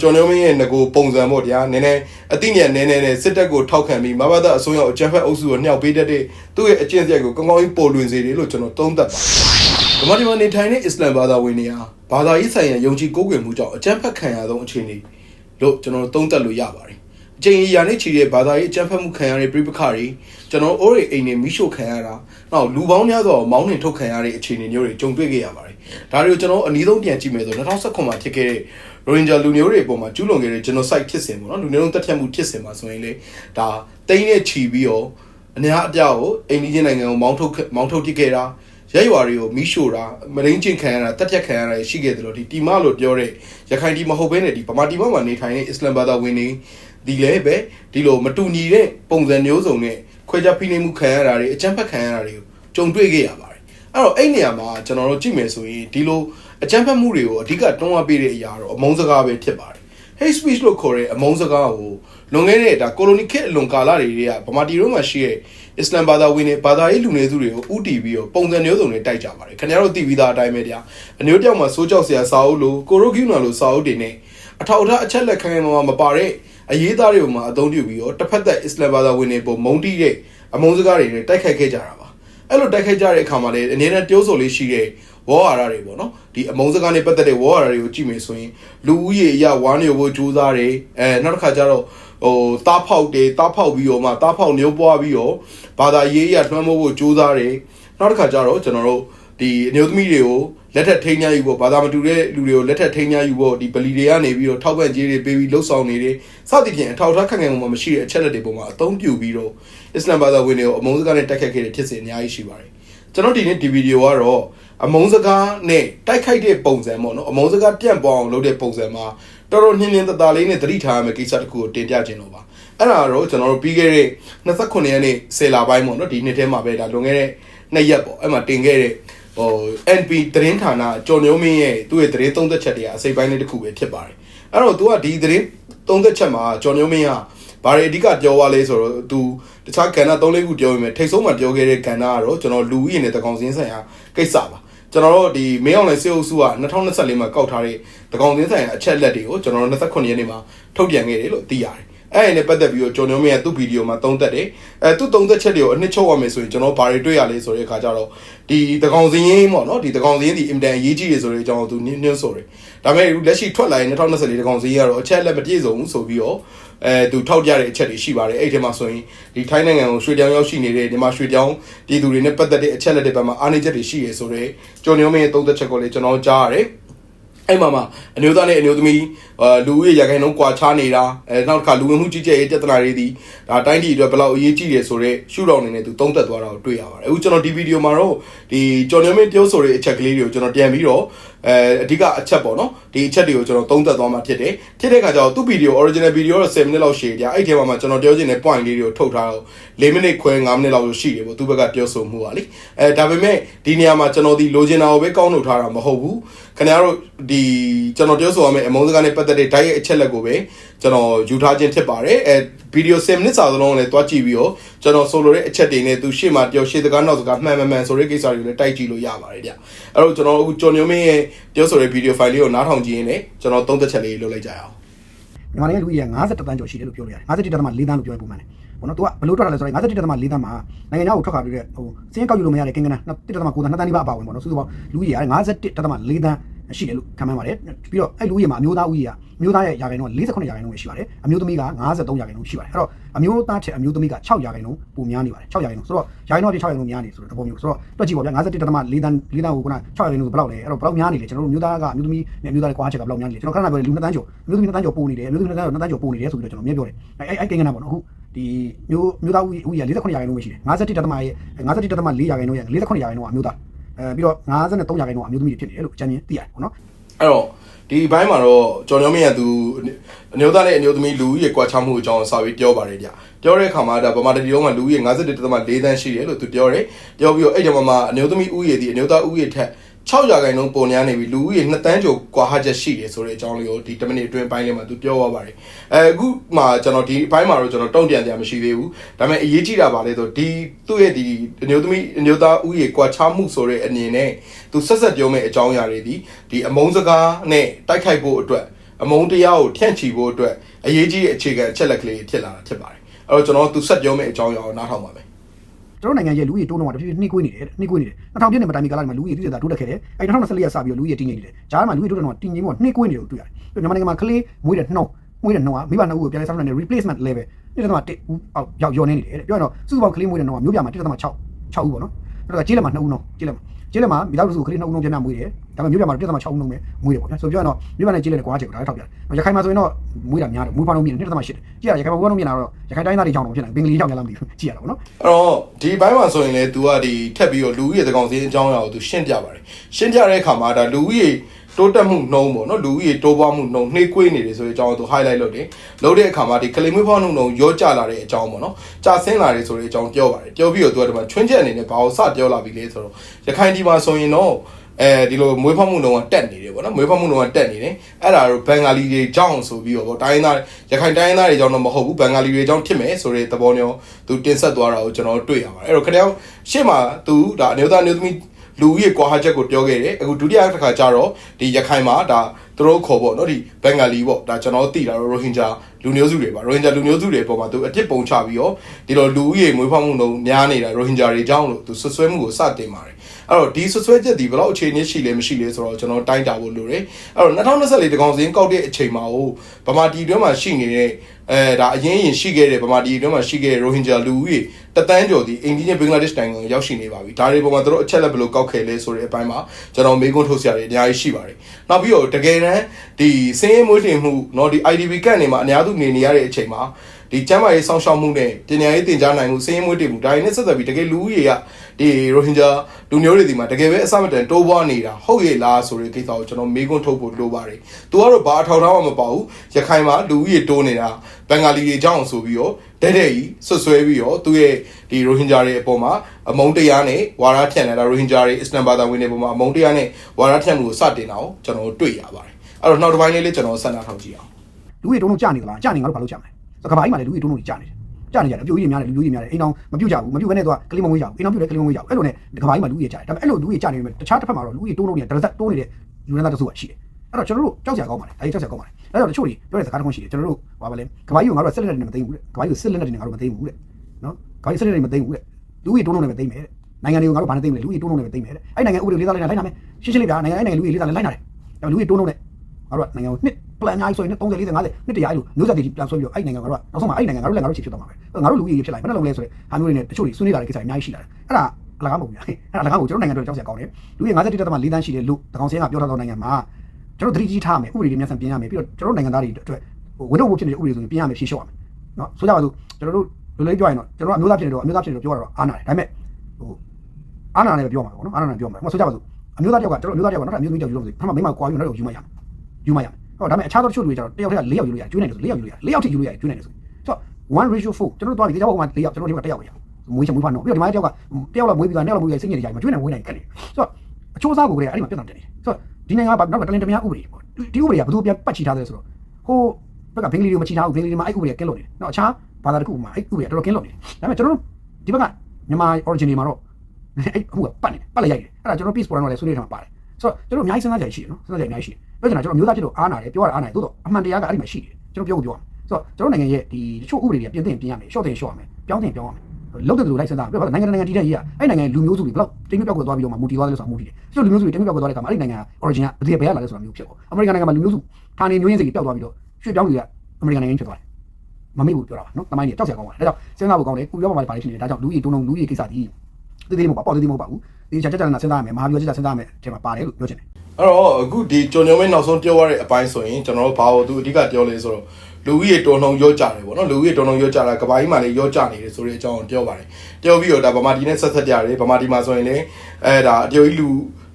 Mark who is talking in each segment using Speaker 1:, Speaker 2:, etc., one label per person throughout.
Speaker 1: ကျော်နှုံးမင်းရဲ့ငကိုပုံစံပေါ့ဗျာနည်းနည်းအသိဉာဏ်နည်းနည်းနဲ့စစ်တပ်ကိုထောက်ခံပြီးမဘာသာအစိုးရအကြမ်းဖက်အုပ်စုကိုနှောက်ပေးတတ်တဲ့သူ့ရဲ့အကျင့်စရိုက်ကိုကောင်းကောင်းကြီးပေါ်လွင်စေတယ်လို့ကျွန်တော်သုံးသပ်ပါတယ်ဒီမှာဒီမှာနေထိုင်တဲ့အစ္စလမ်ဘာသာဝင်တွေဟာဘာသာရေးဆိုင်ရာယုံကြည်ကိုးကွယ်မှုကြောင့်အကြမ်းဖက်ခံရသောအခြေအနေလို့ကျွန်တော်သုံးသပ်လို့ရပါတယ်အချိန်ရာနဲ့ချီတဲ့ဘာသာရေးအကြမ်းဖက်မှုခံရတဲ့ပြိပခါတွေကျွန်တော်အိုးရိအိမ်နေမိရှို့ခံရတာနောက်လူပေါင်းများစွာမောင်းနှင်ထုတ်ခံရတဲ့အခြေအနေမျိုးတွေကြုံတွေ့ခဲ့ရပါတယ်ဒါတွေကိုကျွန်တော်အနည်းဆုံးပြန်ကြည့်မယ်ဆို2019မှာဖြစ်ခဲ့တဲ့ ရိုဟင်ဂျာလူမျိုးတွေအပေါ်မှာကျူးလွန်ခဲ့တဲ့ genocide ဖြစ်စဉ်ပေါ့နော်လူမျိုးလုံးတပ်ဖြတ်မှုဖြစ်စဉ်မှာဆိုရင်လေဒါတိမ့်နဲ့ချီပြီးတော့အများအပြားကိုအိန္ဒိယနိုင်ငံကိုမောင်းထုတ်မောင်းထုတ်ပစ်ခဲ့တာရဲရွာတွေကိုမိရှို့တာမရင်းချင်းခံရတာတက်ဖြတ်ခံရတာရှိခဲ့တယ်လို့ဒီတီမလို့ပြောတဲ့ရခိုင်တီမဟုတ်ဘဲနဲ့ဒီဗမာတီမမှာနေထိုင်တဲ့အစ္စလမ်ဘာသာဝင်တွေဒီလဲပဲဒီလိုမတူညီတဲ့ပုံစံမျိုးစုံနဲ့ခွဲခြားဖိနှိပ်မှုခံရတာတွေအကြမ်းဖက်ခံရတာတွေကိုကြုံတွေ့ခဲ့ရပါတယ်အဲ့တော့အဲ့နေရာမှာကျွန်တော်တို့ကြည့်မယ်ဆိုရင်ဒီလို အကြမ်းဖက်မှုတွေကိုအဓိကတွန်းအားပေးတဲ့အရာတော့အမုန်းစကားပဲဖြစ်ပါတယ် hate speech လို့ခေါ်တဲ့အမုန်းစကားကိုလွန်ခဲ့တဲ့ဒါကိုလိုနီခေတ်အလွန်ကာလတွေကဗမာတီတို့မှာရှိတဲ့အစ္စလမ်ဘာသာဝင်တွေဘာသာရေးလူနည်းစုတွေကိုဥတီပြီးတော့ပုံစံမျိုးစုံနဲ့တိုက်ကြပါတယ်ခင်ဗျားတို့သိပြီးသားအတိုင်းပဲတရားအမျိုးတောင်မှာစိုးကြောက်စရာစာအုပ်လို့ကိုရိုဂီနာလို့စာအုပ်တွေနဲ့အထောက်အထားအချက်လက်ခံခံမှာမပါတဲ့အရေးသားတွေကိုမှအသုံးပြုပြီးတော့တစ်ဖက်သက်အစ္စလမ်ဘာသာဝင်တွေပုံမုန်းတီးတဲ့အမုန်းစကားတွေနဲ့တိုက်ခိုက်ခဲ့ကြတာပါအဲ့လိုတိုက်ခိုက်ကြတဲ့အခါမှာလည်းအနေနဲ့တိုးဆိုလေးရှိတဲ့ ဝေါ်ဟာရတွေပေါ့နော်ဒီအမုန်းစကားနဲ့ပတ်သက်တဲ့ဝေါ်ဟာရတွေကိုကြည့်မယ်ဆိုရင်လူဦးရေအရဝါနေဖို့ကြိုးစားတယ်အဲနောက်တစ်ခါကျတော့ဟိုတားဖောက်တယ်တားဖောက်ပြီးတော့မှတားဖောက်မျိုးပွားပြီးတော့ဘာသာရေးရထွမ်းမိုးဖို့ကြိုးစားတယ်နောက်တစ်ခါကျတော့ကျွန်တော်တို့ဒီအမျိုးသမီးတွေကိုလက်ထက်ထိန်းညာယူဖို့ဘာသာမတူတဲ့လူတွေကိုလက်ထက်ထိန်းညာယူဖို့ဒီဗလီတွေကနေပြီးတော့ထောက်ပံ့ကြေးတွေပေးပြီးလှုပ်ဆောင်နေတယ်စသဖြင့်အထောက်အထားခံခံမှုမှမရှိတဲ့အချက်လက်တွေပေါ်မှာအသုံးပြုပြီးတော့အစ္စလမ်ဘာသာဝင်တွေကိုအမုန်းစကားနဲ့တိုက်ခတ်ခဲ့တဲ့ဖြစ်စဉ်အများကြီးရှိပါတယ်ကျွန်တော်ဒီနေ့ဒီဗီဒီယိုကတော့ အမုန်းစကားနဲ့တိုက်ခိုက်တဲ့ပုံစံပေါ့နော်အမုန်းစကားပြန့်ပွားအောင်လုပ်တဲ့ပုံစံမှာတော်တော်နှင်းနှင်းတသားလေးနဲ့သတိထားရမယ့်ကိစ္စတစ်ခုကိုတင်ပြခြင်းလို့ပါအဲ့ဒါတော့ကျွန်တော်တို့ပြီးခဲ့တဲ့29ရက်နေ့10လပိုင်းပေါ့နော်ဒီနှစ်ထဲမှာပဲဒါလွန်ခဲ့တဲ့နှစ်ရက်ပေါ့အဲ့မှာတင်ခဲ့တဲ့ဟို NP သတင်းဌာနကျော်ညုံမင်းရဲ့သူ့ရဲ့သတင်းသုံးသက်ချက်တွေကအစိပ်ပိုင်းလေးတစ်ခုပဲဖြစ်ပါတယ်အဲ့တော့ तू ကဒီသတင်းသုံးသက်ချက်မှာကျော်ညုံမင်းကဘာတွေအဓိကပြောသွားလဲဆိုတော့ तू တခြားကဏ္ဍ၃လေးခုပြောပြီးမယ်ထိတ်ဆုံးမှပြောခဲ့တဲ့ကဏ္ဍကတော့ကျွန်တော်လူဦးရေနဲ့တကောင်စင်းဆိုင်ရာကိစ္စပါ ကျွန်တော်တို့ဒီမင်းအောင်လှိုင်စေအုပ်စုက2024မှာကောက်ထားတဲ့တကောင်စင်းဆိုင်ရာအချက်လက်တွေကိုကျွန်တော်တို့29ရက်နေ့မှာထုတ်ပြန်ခဲ့တယ်လို့သိရတယ်အဲ့ဒီနဲ့ပတ်သက်ပြီးတော့ကျော်ညုံမင်းကသူ့ဗီဒီယိုမှာသုံးသက်တယ်အဲသူ့သုံးသက်ချက်တွေကိုအနှစ်ချုပ်ရမယ်ဆိုရင်ကျွန်တော်ဘာတွေတွေ့ရလဲဆိုတဲ့အခါကျတော့ဒီတကောင်စင်းရင်းပေါ့နော်ဒီတကောင်စင်းရင်းဒီအင်တန်အရေးကြီးတယ်ဆိုတဲ့အကြောင်းကိုသူနင်းနင်းဆိုတယ်ဒါပေမဲ့လက်ရှိထွက်လာရင်2024တကောင်စင်းရင်းကတော့အချက်လက်မပြည့်စုံဘူးဆိုပြီးတော့ အဲသူထောက်ပြတဲ့အချက်တွေရှိပါတယ်အဲ့ဒီထဲမှာဆိုရင်ဒီထိုင်းနိုင်ငံကိုရွှေတောင်ရောက်ရှိနေတဲ့ဒီမှာရွှေတောင်ဒီသူတွေနဲ့ပတ်သက်တဲ့အချက်လက်တွေဘက်မှာအားနည်းချက်တွေရှိရဆိုတော့ကျော်ညုံမင်းရဲ့သုံးသက်ချက်ကိုလည်းကျွန်တော်ကြားရတယ်အဲ့မှာမှာအမျိုးသားနဲ့အမျိုးသမီးအာလူဦးရေရခိုင်နှုန်းကွာခြားနေတာအဲနောက်တစ်ခါလူဝင်မှုကြီးကြပ်ရေးပြဿနာတွေဒီဒါတိုင်းပြည်အတွက်ဘယ်လောက်အရေးကြီးတယ်ဆိုတော့ရှုထောင့်နေနဲ့သူသုံးသက်သွားတာကိုတွေ့ရပါတယ်အခုကျွန်တော်ဒီဗီဒီယိုမှာတော့ဒီကျော်ညွှန်းမင်းပြောဆိုတဲ့အချက်ကလေးတွေကိုကျွန်တော်ပြန်ပြီးတော့အဲအဓိကအချက်ပေါ့နော်ဒီအချက်တွေကိုကျွန်တော်သုံးသက်သွားမှာဖြစ်တယ်ဖြစ်တဲ့အခါကျတော့သူ့ဗီဒီယို original ဗီဒီယိုတော့10မိနစ်လောက်ရှည်ကြအဲ့ဒီထဲမှာကျွန်တော်ပြောချင်တဲ့ point လေးတွေကိုထုတ်ထားတော့4မိနစ်ခွဲ5မိနစ်လောက်ရှိတယ်ပေါ့သူ့ဘက်ကပြောဆိုမှုပါလေအဲဒါပေမဲ့ဒီနေရာမှာကျွန်တော်ဒီလိုချင်တာကိုပဲကောင်းထုတ်ထားတာမဟုတ်ဘူးခင်ဗျားတို့ဒီကျွန်တော်ပြောဆိုရမယ့်အမုန်းစကားနဲ့ပတ်သက်တဲ့ diet ရဲ့အချက်လက်ကိုပဲ ကျွန်တော်ယူထားခြင်းဖြစ်ပါတယ်အဲဗီဒီယို10မိနစ်စာစလုံးကိုလည်းတွားကြည့်ပြီးတော့ကျွန်တော်ဆိုလိုတဲ့အချက်တွေနဲ့သူရှေ့မှာပြောရှေ့စကားနောက်စကားမှန်မှန်မှန်ဆိုတဲ့ကိစ္စတွေကိုလည်းတိုက်ကြည့်လို့ရပါတယ်ဗျအဲ့တော့ကျွန်တော်အခုကျော်ညွှန်းမင်းရဲ့ပြောဆိုတဲ့ဗီဒီယိုဖိုင်လေးကိုနားထောင်ကြည့်ရင်လည်းကျွန်တော်သုံးသက်ချက်လေးလုပ်လိုက်ကြရအောင်
Speaker 2: မြန်မာနိုင်ငံလူကြီးက50တန်းကျော်ရှိတယ်လို့ပြောလို့ရတယ်50တန်းမှာ4တန်းလို့ပြောရင်ပုံမှန်တယ်ဘောနော် तू ကဘယ်လိုထွက်တာလဲဆိုတော့50တန်းမှာ4တန်းမှာနိုင်ငံခြားကိုထွက်ခါပြီးတဲ့ဟိုစင်းကောက်ယူလို့မရတဲ့ကင်ကန1တန်းမှာ9တန်း2တန်းဒီပါအပါဝင်ပေါ့နော်စုစုပေါင်းလူကြီးက51တန်းမှာ4တန်း ရှိတယ်လို့ခံမှန်းပါတယ်ပြီးတော့အဲ့လူကြီးမှာအမျိုးသားဦးကြီးကအမျိုးသားရဲ့ယာခိုင်နှုန်း48ရာခိုင်နှုန်းပဲရှိပါတယ်အမျိုးသမီးက53ရာခိုင်နှုန်းရှိပါတယ်အဲ့တော့အမျိုးသားချက်အမျိုးသမီးက6ရာခိုင်နှုန်းပုံများနေပါတယ်6ရာခိုင်နှုန်းဆိုတော့ရာခိုင်နှုန်းအပြည့်6ရာခိုင်နှုန်းများနေဆိုတော့တပုံမျိုးဆိုတော့တွက်ကြည့်ပါဗျာ51တန်းမှာ4တန်း4တန်းကိုခုန6ရာခိုင်နှုန်းဆိုဘယ်လောက်လဲအဲ့တော့ဘယ်လောက်များနေလဲကျွန်တော်တို့မျိုးသားကအမျိုးသမီးနဲ့အမျိုးသားရဲ့ကွာချက်ကဘယ်လောက်များနေလဲကျွန်တော်ခဏခဏပြောတယ်လူ2တန်းကျော်အမျိုးသမီး2တန်းကျော်ပို့နေတယ်အမျိုးသမီး2တန်းကျော်2တန်းကျော်ပို့နေတယ်ဆိုပြီးတော့ကျွန်တော်မြင်ပြောတယ်အဲ့အဲ့ကင်ကနာပေါ့နော်အခုဒီမျိုးမျိုးသားဦးဦးကြီးက48ရာခိုင်နှုန်းပဲရှိတယ်51တန်းမှာရဲ့51တန်းမှာ4ရာခိုင်နှုန်းရဲ့48ရာခိုင်နှုန်းကအမျိုးသား အဲပြီးတော့53ရာခိုင်နှုန်းကအမျိုးသမီးတွေဖြစ်နေတယ်လို့အကြံဉာဏ်သိရတယ်ပေါ့နော်
Speaker 1: အဲ့တော့ဒီဘိုင်းမှာတော့ကျော်ညောမင်းကသူအမျိုးသားနဲ့အမျိုးသမီးလူကြီးရဲ့ကွာခြားမှုအကြောင်းစာပြီးပြောပါတယ်ဗျပြောတဲ့အခါမှာဒါဗမာတတိလုံးကလူကြီး51.4တန်းရှိတယ်လို့သူပြောတယ်ပြောပြီးတော့အဲ့ဒီမှာအမျိုးသမီးဦးရေဒီအမျိုးသားဦးရေထက် 6ရာခိုင်နှုန်းပုံများနေပြီလူဦးရေ2တန်းကျော်ကွာဟချက်ရှိတယ်ဆိုတဲ့အကြောင်းလေးကိုဒီ10မိနစ်အတွင်းပိုင်းလေးမှာသူပြောသွားပါတယ်အဲအခုမှကျွန်တော်ဒီအပိုင်းမှာတော့ကျွန်တော်တုံ့ပြန်ကြမရှိသေးဘူးဒါပေမဲ့အရေးကြီးတာပါလေဆိုဒီသူ့ရဲ့ဒီအမျိုးသမီးအမျိုးသားဦးရေကွာခြားမှုဆိုတဲ့အမြင်နဲ့သူဆက်ဆက်ပြောမဲ့အကြောင်းအရာတွေဒီဒီအမုန်းစကားနဲ့တိုက်ခိုက်ဖို့အတွက်အမုန်းတရားကိုဖြန့်ချီဖို့အတွက်အရေးကြီးတဲ့အခြေခံအချက်လက်ကလေးဖြစ်လာတာဖြစ်ပါတယ်အဲ့တော့ကျွန်တော်သူဆက်ပြောမယ့်အကြောင်းအရာကိုနားထောင်ပါမယ်
Speaker 2: ကျွန်တော်နိုင်ငံရဲ့လူကြီးတိုးတော့တဖြည်းဖြည်းနှိမ့်ကွေးနေတယ်နှိမ့်ကွေးနေတယ်2000ပြည့်နှစ်မတိုင်မီကာလမှာလူကြီးတိကျတာတိုးတက်ခဲ့တယ်အဲ2024ရက်စပြီးတော့လူကြီးတည်ငြိမ်နေတယ်ဂျားမှာလူကြီးတိုးတော့တင်ငြိမ်မှုနှိမ့်ကွေးနေတယ်လို့တွေ့ရတယ်ပြီးမြန်မာနိုင်ငံမှာကလေးမွေးတဲ့နှောင်းမွေးတဲ့နှောင်းကမိဘနှစ်ဦးကိုပြန်လဲဆောက်နေတဲ့ replacement level တစ်သက်မှာတစ်ဦးအောက်ရောက်ရောနေနေတယ်တဲ့ပြောရတော့စုစုပေါင်းကလေးမွေးတဲ့နှောင်းကမျိုးပြမှာတစ်သက်မှာ6 6ဦးပေါ့နော်အဲ့တော့ကျေးလက်မှာ2ဦးနော်ကျေးလက်မှာကျေးလက်မှာမိသားစုကလေး2ဦးလုံးပြန်ပြန်မွေးတယ် ဒါပေမဲ့မြို့ပြမှာတော့1.6ဦးလုံးပဲမွေးတယ်ပေါ့ဗျာဆိုတော့ပြောရတော့မြို့ပြနဲ့ကြီးလဲတဲ့ကွာချေကိုဒါလည်းထောက်ပြတယ်ရခိုင်မှာဆိုရင်တော့မွေးတာများတယ်မွေးပါလုံးမြင်တယ်1.8ကြည့်ရရခိုင်မှာဘွားလုံးမြင်တာတော့ရခိုင်တိုင်းသားတွေကြောင့်တော့ဖြစ်နေဘင်္ဂလီကြောင့်လည်းမသိဘူးကြည့်ရတာပေါ့နော်
Speaker 1: အဲ့တော့ဒီဘိုင်းမှာဆိုရင်လည်း तू ကဒီထက်ပြီးတော့လူဦးရေတကောင်စီအကြောင်းအရာကို तू ရှင်းပြပါတယ်ရှင်းပြတဲ့အခါမှာဒါလူဦးရေတိုးတက်မှုနှုံးပေါ့နော်လူဦးရေတိုးပွားမှုနှုံးနှေးကွေးနေတယ်ဆိုတဲ့အကြောင်းကို highlight လုပ်တယ်လုပ်တဲ့အခါမှာဒီကလေးမွေးဖောင်းနှုံးနှုံးရောကျလာတဲ့အကြောင်းပေါ့နော်ကျဆင်းလာတယ်ဆိုတဲ့အကြောင်းပြောပါတယ်ပြောပြီးတော့သူကဒီမှာချွင်းချက်အနေနဲ့ဘာလို့စပြောလာပြီလဲဆိုတော့ရခိုင်ဒီမှာဆိုရင်တော့ အဲဒီလိုမွေးဖောက်မှုနှုံးကတက်နေတယ်ပေါ့နော်မွေးဖောက်မှုနှုံးကတက်နေတယ်အဲ့ဒါတော့ဘင်္ဂါလီတွေကြောင့်ဆိုပြီးတော့ဗောတိုင်းရင်းသားရခိုင်တိုင်းရင်းသားတွေကြောင့်တော့မဟုတ်ဘူးဘင်္ဂါလီတွေကြောင့်ဖြစ်မယ်ဆိုတဲ့သဘောမျိုးသူတင်ဆက်သွားတာကိုကျွန်တော်တွေ့ရပါတယ်အဲ့တော့ခင်ဗျားရှေ့မှာသူဒါအမျိုးသားအမျိုးသမီးလူဦးရေကွာဟချက်ကိုပြောခဲ့တယ်အခုဒုတိယတစ်ခါကျတော့ဒီရခိုင်မှာဒါသူတို့ခေါ်ပေါ့နော်ဒီဘင်္ဂါလီပေါ့ဒါကျွန်တော်သိတာတော့ရိုဟင်ဂျာလူမျိုးစုတွေပါရိုဟင်ဂျာလူမျိုးစုတွေအပေါ်မှာသူအပြစ်ပုံချပြီးတော့ဒီလိုလူဦးရေမွေးဖွားမှုနှုန်းများနေတာရိုဟင်ဂျာတွေကြောင့်လို့သူဆွဆွဲမှုကိုစတင်ပါတယ် အဲ့တော့ဒီဆွဆွဲချက်ဒီဘယ်လောက်အခြေအနေရှိလဲမရှိလဲဆိုတော့ကျွန်တော်တိုင်းတာဖို့လိုတယ်အဲ့တော့2024တကောင်စင်းကောက်တဲ့အချိန်မှာဟိုဗမာပြည်တွင်းမှာရှိနေတဲ့အဲဒါအရင်ရင်ရှိခဲ့တဲ့ဗမာပြည်တွင်းမှာရှိခဲ့တဲ့ရိုဟင်ဂျာလူဦးရေတသန်းကျော်ဒီအိန္ဒိယဘင်္ဂလားဒေ့ရှ်နိုင်ငံကိုရောက်ရှိနေပါပြီဒါတွေပုံမှာသူတို့အချက်လက်ဘယ်လိုကောက်ခဲ့လဲဆိုတဲ့အပိုင်းမှာကျွန်တော်မေးခွန်းထုတ်စရာတွေအများကြီးရှိပါတယ်နောက်ပြီးတော့တကယ်တမ်းဒီစင်းရဲမွေးတင်မှုเนาะဒီ IDP ကန့်နေမှာအများစုနေနေရတဲ့အချိန်မှာ ဒီကျမ်းမာရေးစောင့်ရှောက်မှုနဲ့တင်ညာရေးတင်ကြားနိုင်မှုစင်းရဲမွေးတင်မှုဒါတွေနဲ့ဆက်သက်ပြီးတကယ်လူဦးရေကဒီရိုဟင်ဂျာလူမျိုးတွေဒီမှာတကယ်ပဲအစမတန်တိုးပွားနေတာဟုတ်ရဲ့လားဆိုတဲ့ကိစ္စကိုကျွန်တော်မေးခွန်းထုတ်ဖို့လိုပါတယ်။သူကတော့ဘာအထောက်ထားမှမပေါ့ဘူး။ရခိုင်မှာလူဦးရေတိုးနေတာဘင်္ဂါလီတွေကြောင့်ဆိုပြီးတော့တဲ့တဲ့ကြီးဆွဆွဲပြီးတော့သူရဲ့ဒီရိုဟင်ဂျာတွေအပေါ်မှာအမုန်းတရားနဲ့ဝါဒဖြန့်နေတာရိုဟင်ဂျာတွေအစ္စလမ်ဘာသာဝင်တွေအပေါ်မှာအမုန်းတရားနဲ့ဝါဒဖြန့်မှုကိုစတင်တာကိုကျွန်တော်တွေ့ရပါတယ်။အဲ့တော့နောက်တစ်ပိုင်းလေးလေးကျွန်တော်ဆက်နာထောက်ကြည့်အောင်
Speaker 2: လူကြီးတုံးလုံးကြာနေသလားကြာနေငါတို့ဘာလို့ကြာမလဲဆိုတော့ ကဘာကြီးမှာလည်းလူကြီးတုံးလုံးကြာနေတယ်ကြာနေကြတယ်အပြိုကြီးများတယ်လူကြီးများတယ်အိမ်အောင်မပြုတ်ကြဘူးမပြုတ်ဘဲနဲ့တော့ကလေးမမွေးရအောင်အိမ်အောင်ပြုတ်တယ်ကလေးမမွေးရအောင်အဲ့လိုနဲ့ကဘာကြီးမှာလူကြီးကြာတယ်ဒါပေမဲ့အဲ့လိုလူကြီးကြာနေပေမဲ့တခြားတစ်ဖက်မှာတော့လူကြီးတုံးလုံးနေဒရဇက်တိုးနေတဲ့လူရန်သားတစုကရှိတယ်အဲ့တော့ကျွန်တော်တို့ကြောက်ကြကောင်းပါလေဒါကြီးကြောက်ကြကောင်းပါလေအဲ့တော့တချို့တွေပြောတဲ့စကားတစ်ခုရှိတယ်ကျွန်တော်တို့ဟောပါလေကဘာကြီးကငါတို့ဆက်လက်နေမသိဘူးတဲ့ကဘာကြီးကိုဆက်လက်နေငါတို့မသိဘူးတဲ့နော်ကဘာကြီးဆက်လက်နေမသိဘူးတဲ့လူကြီးတုံးလုံးနေမသိမယ်တဲ့နိုင်ငံတွေကိုငါတို့ဘာနဲ့သိမလဲလူကြီးတုံးလုံးနေမသိမယ်တဲ့အဲ့နိုင်ငံဥပဒေလေးသားလေးလိုက်နာမယ်ရှင်းရှင်းလေးဗျာနိုင်ငံအဲ့နိုင်ငံလူကြီးလေးသားလေးလိုက်နာတယ်ဒါပေမဲ့လူကြီးတုံးလုံးနဲ့ ငါတို့ကနိုင်ငံကိုနှစ် plan အများကြီးဆိုရင်30 40 50နှစ်တရာအဲ့လိုမျိုးဆက်တွေပြန်ဆွဲပြီးတော့အဲ့နိုင်ငံကတော့နောက်ဆုံးမှာအဲ့နိုင်ငံငါတို့လည်းငါတို့ချစ်ဖြစ်သွားမှာပဲငါတို့လူကြီးဖြစ်လာဘယ်နှလုံးလဲဆိုတော့ဟာမျိုးတွေနဲ့တချို့တွေဆွေးနွေးတာတွေကိစ္စအများကြီးရှိလာတယ်အဲ့ဒါအလကားမဟုတ်ဘူးအဲ့ဒါအလကားကိုကျွန်တော်နိုင်ငံတို့ကြောက်စရာကောင်းတယ်လူကြီး51တက်တမ4တန်းရှိတယ်လို့တကောင်စင်းကပြောထားတဲ့နိုင်ငံမှာကျွန်တော်သတိကြီးထားမယ်ဥပဒေတွေများဆန်ပြင်ရမယ်ပြီးတော့ကျွန်တော်နိုင်ငံသားတွေအတွက်ဟိုဝန်တော့ဖြစ်နေတဲ့ဥပဒေဆိုရင်ပြင်ရမယ်ဖြေလျှော့ရမယ်နော်ဆိုကြပါစို့ကျွန်တော်တို့လူလေးပြောရင်တော့ကျွန်တော်အမျိုးသားဖြစ်နေတော့အမျိုးသားဖြစ်နေတော့ပြောရတော့အားနာတယ်ဒါပေမဲ့ဟိုအားနာတယ်ပဲပြောမှာပေါ့နော်အားနာတယ်ပြောမှာဟိုဆိုကြပါစို့အမျိုးသားတယောက်ကကျွန်တော်အမျိုးသားတယောက်ကနောက်ထပ်အမျိုးသမီးတယောက်ယူလို့ဆိုပထမမိမကွာယူနောက်တော့ယူမရမယ် ယူမရမယ်ဟောဒါပေမဲ့အခြားသောတချို့လူတွေကျတော့တယောက်တည်းက၄ယောက်ယူလို့ရတယ်ကျွေးနိုင်တယ်ဆို၄ယောက်ယူလို့ရတယ်၄ယောက်ထိယူလို့ရတယ်ကျွေးနိုင်တယ်ဆိုဆိုတော့1 ratio 4ကျွန်တော်တို့သွားပြီဒီကြောက်ကမှ၄ယောက်ကျွန်တော်တို့ကတယောက်ပဲရမွေးချမွေးဖာနော်ပြီးတော့ဒီမှာတယောက်ကတယောက်လောက်မွေးပြီးတော့တယောက်လောက်မွေးရစိတ်ညစ်နေကြပြီမကျွေးနိုင်မွေးနိုင်ခက်နေဆိုတော့အချိုးစားကိုကလေးအဲ့ဒီမှာပြတ်တာတက်နေဆိုတော့ဒီနိုင်ငံကနောက်ကတလင်တမယာဥပဒေပေါ့ဒီဥပဒေကဘယ်သူပြန်ပတ်ချီထားတယ်ဆိုတော့ဟိုဘက်ကဘင်္ဂလီတွေကိုမချီထားဘူးဘင်္ဂလီတွေမှာအဲ့ဥပဒေကကင်းလို့နေတယ်နော်အခြားဘာသာတစ်ခုမှာအဲ့ဥပဒေကတော်တော်ကင်းလို့နေတယ်ဒါပေမဲ့ကျွန်တော်တို့ဒီဘက်ကမြန်မာ origin တွေမှာတော့အဲ့အခုကပတ်နေပတ်လိုက်ရိုက်တယ်အဲ့ဒါကျွန်တော် peace forum တော့လည်းဆွေးနွေးထားမှာပါတယ် ဆိုတော့ကျွန်တော်အများကြီးစဉ်းစားကြရရှိတယ်နော်စဉ်းစားကြရအများကြီးရှိတယ်ပြောချင်တာကျွန်တော်မျိုးသားဖြစ်လို့အားနာတယ်ပြောရတာအားနာတယ်သို့တော့အမှန်တရားကအဲ့ဒီမှာရှိတယ်ကျွန်တော်ပြောကိုပြောရမယ်ဆိုတော့ကျွန်တော်နိုင်ငံရဲ့ဒီတချို့ဥပဒေတွေကပြင်သင့်ပြင်ရမယ်ရှော့တင်ရှော့ရမယ်ပြောင်းတင်ပြောင်းရမယ်လောက်တဲ့သူလိုက်စဉ်းစားပြောပါနိုင်ငံနိုင်ငံတည်တဲ့ရေးကအဲ့နိုင်ငံလူမျိုးစုတွေဘယ်လောက်တိမ်ပြောက်ကွယ်သွားပြီးတော့မှမူတည်သွားတယ်လို့ဆိုတာမူတည်တယ်တချို့လူမျိုးစုတွေတိမ်ပြောက်ကွယ်သွားတဲ့အခါမှာအဲ့ဒီနိုင်ငံက origin ကဘယ်ဘယ်ရလာလဲဆိုတာမျိုးဖြစ်ပေါ့အမေရိကန်နိုင်ငံမှာလူမျိုးစုဌာနေမျိုးရင်းစိတ်ပျောက်သွားပြီးတော့ရွှေ့ပြောင်းလူတွေကအမေရိကန်နိုင်ငံဖြစ်သွားတယ်မမေ့ဘူးပြောတာပါနော်တမိုင်းကြီးတောက်ချက်ကောင်းပါတယ်ဒါကြောင့်စဉ်းစားဖို့ကောင်းတယ်ကုပြောပါပါပါလိမ့်ရှင်တယ်ဒါကြောင့်လူကြီးတုံးတုံးလူကြီးကိစ္စဒီ တေးသေးမဟုတ်ပါပေါ့တေးသေးမဟုတ်ပါဘူးဒီချက်ချက်နာစဉ်းစားရမယ်မဟာဗျူဟာချက်ချက်စဉ်းစားရမယ်အချိန်မှာပါတယ်လို့ပြောချင်တယ်
Speaker 1: အဲ့တော့အခုဒီကျွန်တော်မင်းနောက်ဆုံးပြောရတဲ့အပိုင်းဆိုရင်ကျွန်တော်တို့ဘာလို့သူအဓိကပြောလဲဆိုတော့လူကြီးရေတော်နှုံရောကြတယ်ပေါ့နော်လူကြီးရေတော်နှုံရောကြတာကဘာကြီးမှလည်းရောကြနေတယ်ဆိုတဲ့အကြောင်းကိုပြောပါတယ်ပြောပြီးတော့ဒါဗမာတီနဲ့ဆက်ဆက်ကြတယ်ဗမာတီမှာဆိုရင်လည်းအဲဒါအတိုကြီးလူ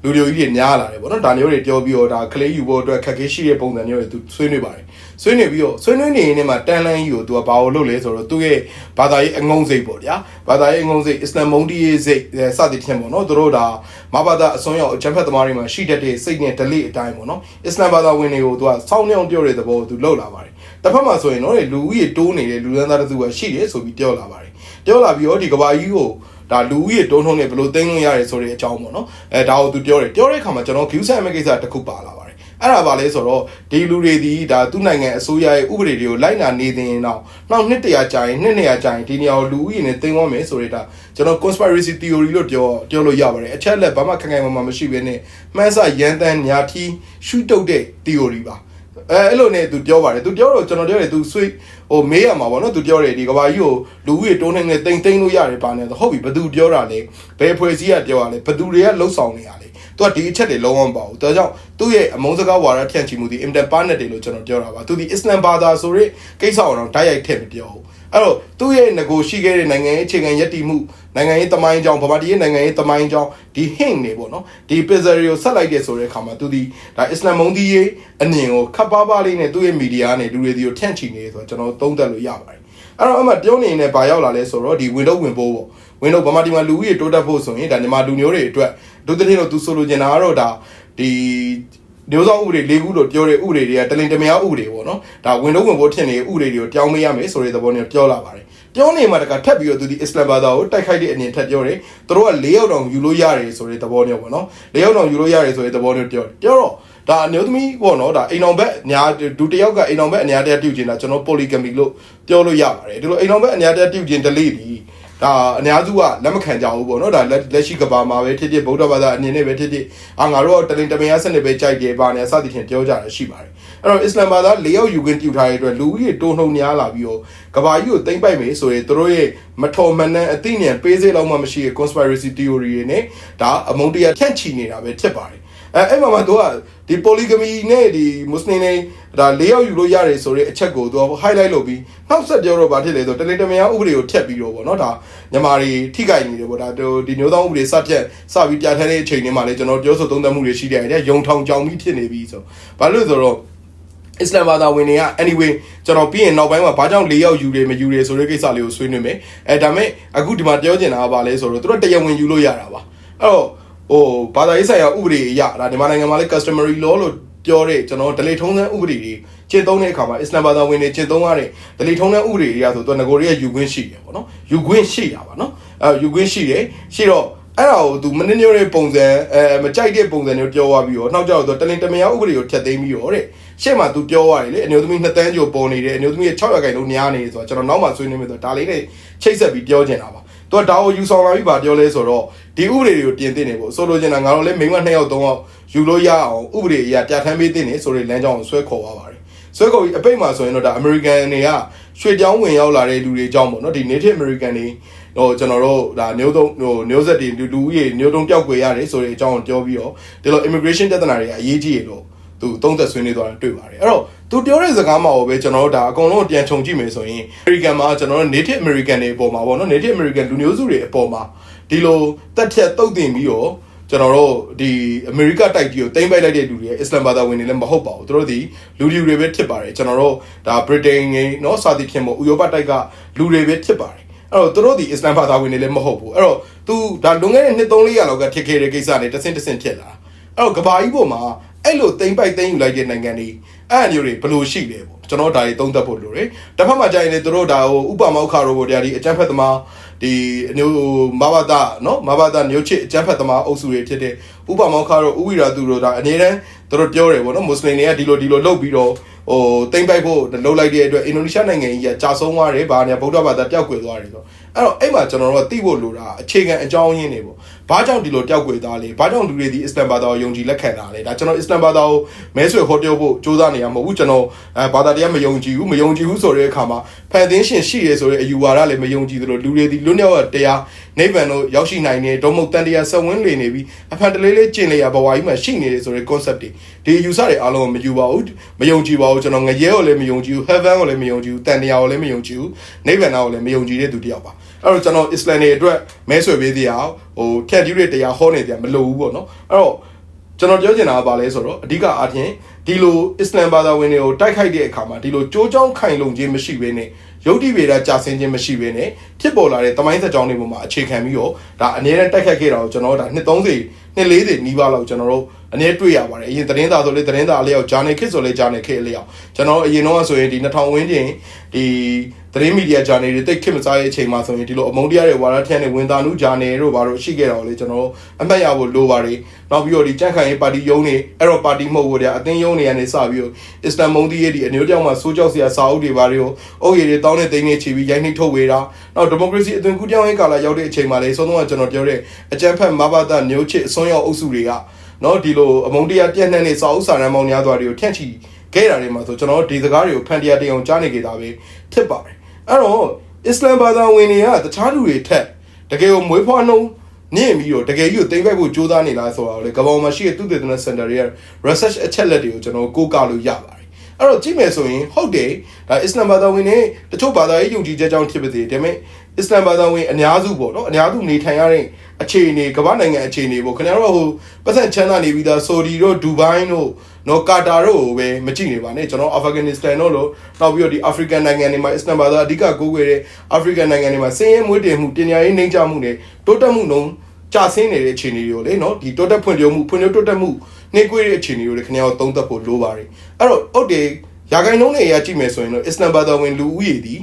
Speaker 1: လူတွေကြီးတွေများလာတယ်ပေါ့နော်ဒါမျိုးတွေပြောပြီးတော့ဒါကလေးယူဖို့အတွက်ခက်ခဲရှိတဲ့ပုံစံမျိုးတွေသူဆွေးနွေးပါတယ် ဆွေးနွေးပြီးတော့ဆွေးနွေးနေရင်မှာတန်လန်းကြီးကိုသူကဘာလို့လုပ်လဲဆိုတော့သူရဲ့ဘာသာရေးအငုံစိတ်ပေါ့ဗျာဘာသာရေးအငုံစိတ်အစ္စလမ်မုန်တီရေးစိတ်စသည်ဖြင့်ပေါ့နော်သူတို့ဒါမဘာသာအစွန်းရောက်အကြမ်းဖက်သမားတွေမှာရှိတတ်တဲ့စိတ်နဲ့ delete အတိုင်းပေါ့နော်အစ္စလမ်ဘာသာဝင်တွေကိုသူကစောင်းနေအောင်ပြောတဲ့သဘောကိုသူလှုပ်လာပါတယ်တစ်ဖက်မှာဆိုရင်တော့လူဦးရေတိုးနေတဲ့လူရန်သားတစ်စုကရှိတယ်ဆိုပြီးပြောလာပါတယ်ပြောလာပြီးတော့ဒီကဘာကြီးကိုဒါလူဦးရေတုံးထုံးနေဘယ်လိုသိမ်းလို့ရတယ်ဆိုတဲ့အကြောင်းပေါ့နော်အဲဒါကိုသူပြောတယ်ပြောတဲ့အခါမှာကျွန်တော် view set မဲ့ကိစ္စတစ်ခုပါလာပါတယ် အဲ့ဒါပါလဲဆိုတော့ဒီလူတွေဒီဒါသူ့နိုင်ငံအစိုးရရဲ့ဥပဒေတွေကိုလိုက်နာနေသေးရင်တော့နောက်နှစ်တရာကြာရင်နှစ်နေရာကြာရင်ဒီနေရာကိုလူဦးရေနဲ့တင်သွားမယ်ဆိုရတာကျွန်တော် conspiracy theory လို့ပြောပြောလို့ရပါတယ်အချက်လက်ဘာမှခိုင်ခိုင်မာမာမရှိဘဲနဲ့မှန်းဆရန်တန်းညာထီရှုတုတ်တဲ့ theory ပါအဲအဲ့လိုနဲ့သူပြောပါတယ်သူပြောတော့ကျွန်တော်ပြောတယ်သူဆွေးဟိုမေးရမှာပေါ့နော်သူပြောတယ်ဒီကဘာကြီးကိုလူဦးရေတိုးနေနေတိမ်တိမ်လို့ရတယ်ပါနေတော့ဟုတ်ပြီဘသူပြောတာလဲဘယ်ဖွဲ့စည်းကပြောတာလဲဘသူတွေကလှုပ်ဆောင်နေရလဲ သူကဒီအချက်တွေလုံးဝမပါဘူးဒါကြောင့်သူ့ရဲ့အမုန်းစကားဝါဒဖြန့်ချီမှုဒီအင်တာပါနက်တွေလို့ကျွန်တော်ပြောတာပါသူဒီအစ္စလမ်ဘာသာဆိုတဲ့ကိစ္စအောင်တော့တိုက်ရိုက်ထည့်မပြောဘူးအဲ့တော့သူ့ရဲ့ငကိုရှိခဲ့တဲ့နိုင်ငံရေးအခြေခံယက်တီမှုနိုင်ငံရေးတမိုင်းကြောင်းဗမာပြည်ရဲ့နိုင်ငံရေးတမိုင်းကြောင်းဒီ hint နေပေါ့နော်ဒီ pizzeria ကိုဆက်လိုက်တဲ့ဆိုတဲ့အခါမှာသူဒီဒါအစ္စလမ်မုန်းတီးရေးအမြင်ကိုခပ်ပါးပါးလေးနဲ့သူ့ရဲ့မီဒီယာနဲ့လူတွေဒီကိုထန့်ချီနေဆိုတော့ကျွန်တော်သုံးသပ်လို့ရပါတယ်အဲ့တော့အမှပြောနေနေဘာရောက်လာလဲဆိုတော့ဒီဝင်တော့ဝင်ပိုးပေါ့ဝင်တော့ဗမာပြည်မှာလူဦးရေတိုးတက်ဖို့ဆိုရင်ဒါညီမလူမျိုးတွေအတွက် ဒုတိယတော့သူဆိုလိုချင်တာကတော့ဒါဒီမျိုးဆောင်ဥပဒေ၄ခုလို့ပြောတဲ့ဥပဒေတွေကတလင်တမယာဥပဒေပေါ့နော်ဒါဝင်တော့ဝင်ပိုးဖြစ်နေတဲ့ဥပဒေတွေကိုတောင်းမရမယ်ဆိုတဲ့သဘောနဲ့ပြောလာပါတယ်ပြောနေမှာတကထပ်ပြီးတော့သူဒီအစ္စလာမ်ဘာသာကိုတိုက်ခိုက်တဲ့အနေထက်ပြောတယ်သူတို့က၄ယောက်တောင်ယူလို့ရတယ်ဆိုတဲ့သဘောမျိုးပေါ့နော်၄ယောက်တောင်ယူလို့ရတယ်ဆိုတဲ့သဘောမျိုးပြောတယ်ပြောတော့ဒါအမျိုးသမီးပေါ့နော်ဒါအိမ်အောင်ဘက်အများဒုတစ်ယောက်ကအိမ်အောင်ဘက်အများတရားပြုတ်ခြင်းတာကျွန်တော် polygamy လို့ပြောလို့ရပါတယ်ဒီလိုအိမ်အောင်ဘက်အများတရားပြုတ်ခြင်း delete ဒီ ဒါအများစုကလက်မခံကြဘူးပေါ့နော်ဒါလက်လက်ရှိကဘာမှာပဲဖြစ်ဖြစ်ဗုဒ္ဓဘာသာအနေနဲ့ပဲဖြစ်ဖြစ်အာငါတို့ကတလင်တမယာစနစ်ပဲကြိုက်တယ်ပါနေစသဖြင့်ပြောကြတာရှိပါတယ်အဲ့တော့အစ္စလာမ်ဘာသာ၄ယောက်ယူခွင့်ပြုထားတဲ့အတွက်လူဦးရေတိုးနှုံများလာပြီးတော့ကဘာကြီးကိုသိမ့်ပိုက်မယ်ဆိုရင်တို့ရဲ့မထော်မနှံအသိဉာဏ်ပေးစေလောက်မှမရှိတဲ့ conspiracy theory တွေနဲ့ဒါအမုန်းတရားဖြန့်ချီနေတာပဲဖြစ်ပါတယ်အဲအဲ့မှာမှသူက ဒီ polygamy နဲ့ဒီ muslim တွေဒါ၄ယောက်ယူလို့ရတယ်ဆိုတဲ့အချက်ကိုသူက highlight လုပ်ပြီးနောက်ဆက်ပြောတော့ဗာဖြစ်လေဆိုတလေတမယာဥပဒေကိုထက်ပြီးတော့ဗောနော်ဒါညီမတွေထိခိုက်နေတယ်ဗောဒါဒီမျိုးသားဥပဒေစဖြတ်စပြီးပြဋ္ဌာန်းတဲ့အချိန်တွေမှာလေကျွန်တော်ပြောဆိုသုံးသပ်မှုတွေရှိတယ်တဲ့ယုံထောင်ကြောင်ပြီးဖြစ်နေပြီဆိုဘာလို့လဲဆိုတော့အစ္စလာမ်ဘာသာဝင်တွေက anyway ကျွန်တော်ပြီးရင်နောက်ပိုင်းမှာဘာကြောင့်၄ယောက်ယူတယ်မယူတယ်ဆိုတဲ့ကိစ္စလေးကိုဆွေးနွေးမယ်အဲဒါမဲ့အခုဒီမှာပြောချင်တာကဘာလဲဆိုတော့သူတို့တရားဝင်ယူလို့ရတာပါအဲ့တော့ ဟိုဘာသာရေးဆိုင်ရာဥပဒေအရဒါဒီမှာနိုင်ငံမှာလည်း customary law လို့ပြောတဲ့ကျွန်တော်ဒလေထုံးစံဥပဒေတွေကျင့်သုံးတဲ့အခါမှာအစ္စလာမ်ဘာသာဝင်တွေကျင့်သုံးရတဲ့ဒလေထုံးစံဥပဒေတွေကဆိုတော့ငကိုရီးယားယူခွင့်ရှိတယ်ပေါ့နော်ယူခွင့်ရှိတာပါနော်အဲယူခွင့်ရှိတယ်ရှိတော့အဲ့ဒါကိုသူမနှင်းညိုတဲ့ပုံစံအဲမကြိုက်တဲ့ပုံစံမျိုးပြောသွားပြီးတော့နောက်ကျတော့တလင်တမယာဥပဒေကိုဖျက်သိမ်းပြီးတော့တဲ့ရှေ့မှာသူပြောရတယ်လေအမျိုးသမီးနှစ်တန်းကျော်ပေါ်နေတယ်အမျိုးသမီးရဲ့6ရာခိုင်နှုန်းများနေတယ်ဆိုတော့ကျွန်တော်နောက်မှဆွေးနွေးမယ်ဆိုတော့ဒါလေးနဲ့ချိတ်ဆက်ပြီးပြောချင်တာပါသူကဒါကိုယူဆောင်လာပြီးပါပြောလဲဆိုတော့ ဒီဥပဒေတွေကိုပြင်သင့်နေပေါ့ဆိုလိုချင်တာငါတို့လည်းမိန်းမ2ယောက်3ယောက်ယူလို့ရအောင်ဥပဒေအရာပြဋ္ဌာန်းပေးသင့်နေဆိုတဲ့လမ်းကြောင်းကိုဆွဲခေါ်သွားပါတယ်ဆွဲခေါ်ပြီးအပိတ်မှာဆိုရင်တော့ဒါ American တွေကရွှေ့ပြောင်းဝင်ရောက်လာတဲ့လူတွေအကြောင်းပေါ့နော်ဒီ Native American တွေဟိုကျွန်တော်တို့ဒါမျိုးသုံးဟိုမျိုးဆက်တွေလူလူကြီးမျိုးသုံးပျောက်ကွယ်ရတယ်ဆိုတဲ့အကြောင်းကိုပြောပြီးတော့ဒီလို immigration ပြဿနာတွေကအရေးကြီးရလို့သူသုံးသက်ဆွေးနွေးသွားတာတွေ့ပါတယ်အဲ့တော့သူပြောတဲ့စကားမှာပဲကျွန်တော်တို့ဒါအကုန်လုံးပြန်ခြုံကြည့်မယ်ဆိုရင် American မှာကျွန်တော်တို့ Native American တွေအပေါ်မှာပေါ့နော် Native American လူမျိုးစုတွေအပေါ်မှာ ဒီလိုတက်ဖြတ်တုတ်တင်ပြီးတော့ကျွန်တော်တို့ဒီအမေရိကတိုက်ကြီးကိုတင်ပိုက်လိုက်တဲ့လူတွေအစ္စလမ်ဘာသာဝင်တွေလည်းမဟုတ်ပါဘူးသူတို့ဒီလူတွေတွေပဲဖြစ်ပါတယ်ကျွန်တော်တို့ဒါဗြိတိန်တွေเนาะစာတိခင်မို့ဥရောပတိုက်ကလူတွေပဲဖြစ်ပါတယ်အဲ့တော့သူတို့ဒီအစ္စလမ်ဘာသာဝင်တွေလည်းမဟုတ်ဘူးအဲ့တော့ तू ဒါလွန်ခဲ့တဲ့နှစ်3-400လောက်ကထစ်ခဲ့တဲ့ကိစ္စတွေတဆင့်တဆင့်ဖြစ်လာအဲ့တော့ကဘာကြီးပေါ်မှာအဲ့လိုတိမ်ပိုက်တိမ်ယူလိုက်တဲ့နိုင်ငံတွေအဲ့အမျိုးတွေဘယ်လိုရှိလဲပေါ့ကျွန်တော်ဒါတွေသုံးသပ်ဖို့လိုတယ်တစ်ဖက်မှာကြာရင်လေသူတို့ဒါဟိုဥပမာဥခါရောပေါ့တရားဒီအကျန်းဖက်သမား ဒီအမျိုးမဘာသာနော်မဘာသာမျိုးချစ်အကျန်းဖက်သမားအုပ်စုတွေဖြစ်တဲ့ဥပမာဥခါရောဥဝိရာသူတို့ဒါအနေနဲ့သူတို့ပြောတယ်ပေါ့နော်မွတ်စလင်တွေကဒီလိုဒီလိုလုပ်ပြီးတော့ဟိုတိမ်ပိုက်ဖို့လုပ်လိုက်တဲ့အတွက်အင်ဒိုနီးရှားနိုင်ငံကြီးကကြာဆုံးသွားတယ်ဗာညာဗုဒ္ဓဘာသာပျောက်ကွယ်သွားတယ်ဆိုတော့အဲ့တော့အဲ့မှာကျွန်တော်တို့ကသိဖို့လိုတာအခြေခံအကြောင်းရင်းတွေပေါ့ ဘာကြောင့်ဒီလိုပျောက်ကွယ်သားလဲဘာကြောင့်လူတွေဒီအစ္စလမ်ဘာသာကိုယုံကြည်လက်ခံတာလဲဒါကျွန်တော်အစ္စလမ်ဘာသာကိုမဲဆွယ်ဟောပြောဖို့စူးစမ်းနေရမှာမဟုတ်ဘူးကျွန်တော်အဲဘာသာတရားမယုံကြည်ဘူးမယုံကြည်ဘူးဆိုတဲ့အခါမှာဖန်သင်းရှင်ရှိရဲဆိုတဲ့အယူဝါဒလည်းမယုံကြည်သလိုလူတွေဒီလွတ်မြောက်တရားနိဗ္ဗာန်တို့ရောက်ရှိနိုင်တယ်ဒုံမုတ်တန်တရားဆက်ဝန်းလေနေပြီးအဖန်တလေးလေးကျင့်လေရဘဝကြီးမှာရှိနေတယ်ဆိုတဲ့ concept တွေဒီယူဆတွေအားလုံးမယူပါဘူးမယုံကြည်ပါဘူးကျွန်တော်ငရဲကိုလည်းမယုံကြည်ဘူး heaven ကိုလည်းမယုံကြည်ဘူးတန်တရားကိုလည်းမယုံကြည်ဘူးနိဗ္ဗာန်ကိုလည်းမယုံကြည်တဲ့သူတယောက်ပါ အဲ့တော့ကျွန်တော်အစ္စလမ်တွေအတွက်မဲဆွယ်ပေးသေးအောင်ဟိုဖြတ်ကျူးတဲ့တရားဟောနေတရားမလိုဘူးပေါ့နော်အဲ့တော့ကျွန်တော်ပြောချင်တာကဘာလဲဆိုတော့အဓိကအားဖြင့်ဒီလိုအစ္စလမ်ဘာသာဝင်တွေကိုတိုက်ခိုက်တဲ့အခါမှာဒီလိုကြိုးကြောင်းခိုင်လုံခြင်းမရှိဘဲနဲ့ယုတ်တိဗေဒကြာဆင်းခြင်းမရှိဘဲနဲ့ဖြစ်ပေါ်လာတဲ့တမိုင်းသက်ကြောင်းတွေပေါ်မှာအခြေခံပြီးတော့ဒါအနည်းနဲ့တိုက်ခိုက်ခဲ့တာကိုကျွန်တော်တို့ဒါနှစ်30 နှစ်လေးတွေနီးပါးလောက်ကျွန်တော်တို့အနည်းတွေ့ရပါတယ်အရင်သတင်းသားဆိုလေသတင်းသားအလျောက်ဂျာနယ်ခစ်ဆိုလေဂျာနယ်ခစ်အလျောက်ကျွန်တော်အရင်တော့ဆိုရင်ဒီ2000ဝန်းကျင်ဒီသတင်းမီဒီယာဂျာနယ်တွေတိတ်ခစ်မစားရဲ့အချိန်မှာဆိုရင်ဒီလိုအမုန်းတရားတွေဝါရထက်နဲ့ဝင်သားနုဂျာနယ်တို့ဘာလို့ရှိခဲ့တော့လေကျွန်တော်တို့အမှတ်ရဖို့လိုပါတယ်နောက်ပြီးတော့ဒီကြန့်ခိုင်ရေးပါတီယုံနေအဲ့တော့ပါတီမဟုတ်ဘူးတဲ့အသင်းယုံနေရနေစပြီးတော့အစ္စတန်မုန်တီရဲ့ဒီအမျိုးကြောင့်မှစိုးကြောက်စရာစာအုပ်တွေဘာတွေကိုအုပ်ရည်တွေတောင်းတဲ့တိန်းနေချီပြီးရိုက်နှိပ်ထုတ်ဝေတာ နောက်ဒီမိုကရေစီအသွင်ကူးပြောင်းရေးကာလရောက်တဲ့အချိန်မှာလေဆုံးတော့ကျွန်တော်ပြောတဲ့အကြမ်းဖက်မဘာသာမျိုးချစ်အစွန်းရောက်အုပ်စုတွေကနော်ဒီလိုအမုန်းတရားပြန့်နှံ့နေစာအုပ်စာတမ်းပေါင်းများစွာတွေကိုထန့်ချီခဲ့တာတွေမှာဆိုကျွန်တော်ဒီစကားတွေကိုဖန်တရားတရားကြားနေကြတာပဲဖြစ်ပါတယ်အဲ့တော့အစ္စလမ်ဘာသာဝင်တွေကတခြားလူတွေထက်တကယ်ကိုမွေးဖွားနှုံးမြင့်ပြီးတော့တကယ်ကြီးကိုတင်ပိုက်ဖို့ကြိုးစားနေလားဆိုတာကိုလေကမ္ဘာမှာရှိတဲ့သူတေသနစင်တာတွေရဲ့ research အချက်လက်တွေကိုကျွန်တော်ကိုးကားလို့ရပါတယ် အဲ့တော့ကြည့်မယ်ဆိုရင်ဟုတ်တယ်ဒါအစ္စလမ်ဘာသာဝင်တွေတချို့ဘာသာရေးယုံကြည်ချက်ကြောင့်ဖြစ်ပါသေးတယ်ဒါပေမဲ့အစ္စလမ်ဘာသာဝင်အများစုပေါ့နော်အများစုနေထိုင်ရတဲ့အခြေအနေကမ္ဘာနိုင်ငံအခြေအနေပေါ့ခင်ဗျားတို့ဟိုပတ်စံချမ်းသာနေပြီးသားဆိုဒီတို့ဒူဘိုင်းတို့နော်ကာတာတို့ကိုပဲမကြည့်နေပါနဲ့ကျွန်တော်အာဖဂန်နစ္စတန်တို့လို့နောက်ပြီးတော့ဒီအာဖရိကန်နိုင်ငံတွေမှာအစ္စလမ်ဘာသာအဓိကကိုးကွယ်တဲ့အာဖရိကန်နိုင်ငံတွေမှာစင်းရဲမွေးတည်မှုတင်ညာရေးနှိမ့်ချမှုတွေတိုးတက်မှုနှုန်း ကျဆင်းနေတဲ့အခြေအနေတွေကိုလေနော်ဒီတိုးတက်ဖွံ့ဖြိုးမှုဖွံ့ဖြိုးတိုးတက်မှုနှိမ့်ကွေးတဲ့အခြေအနေတွေကိုလေခင်ဗျားတို့သုံးသပ်ဖို့လိုပါတယ်အဲ့တော့ဟုတ်တယ်ရာဂိုင်နှုန်းတွေအရကြည့်မယ်ဆိုရင်တော့အစ္စလမ်ဘာသာဝင်လူဦးရေဒီ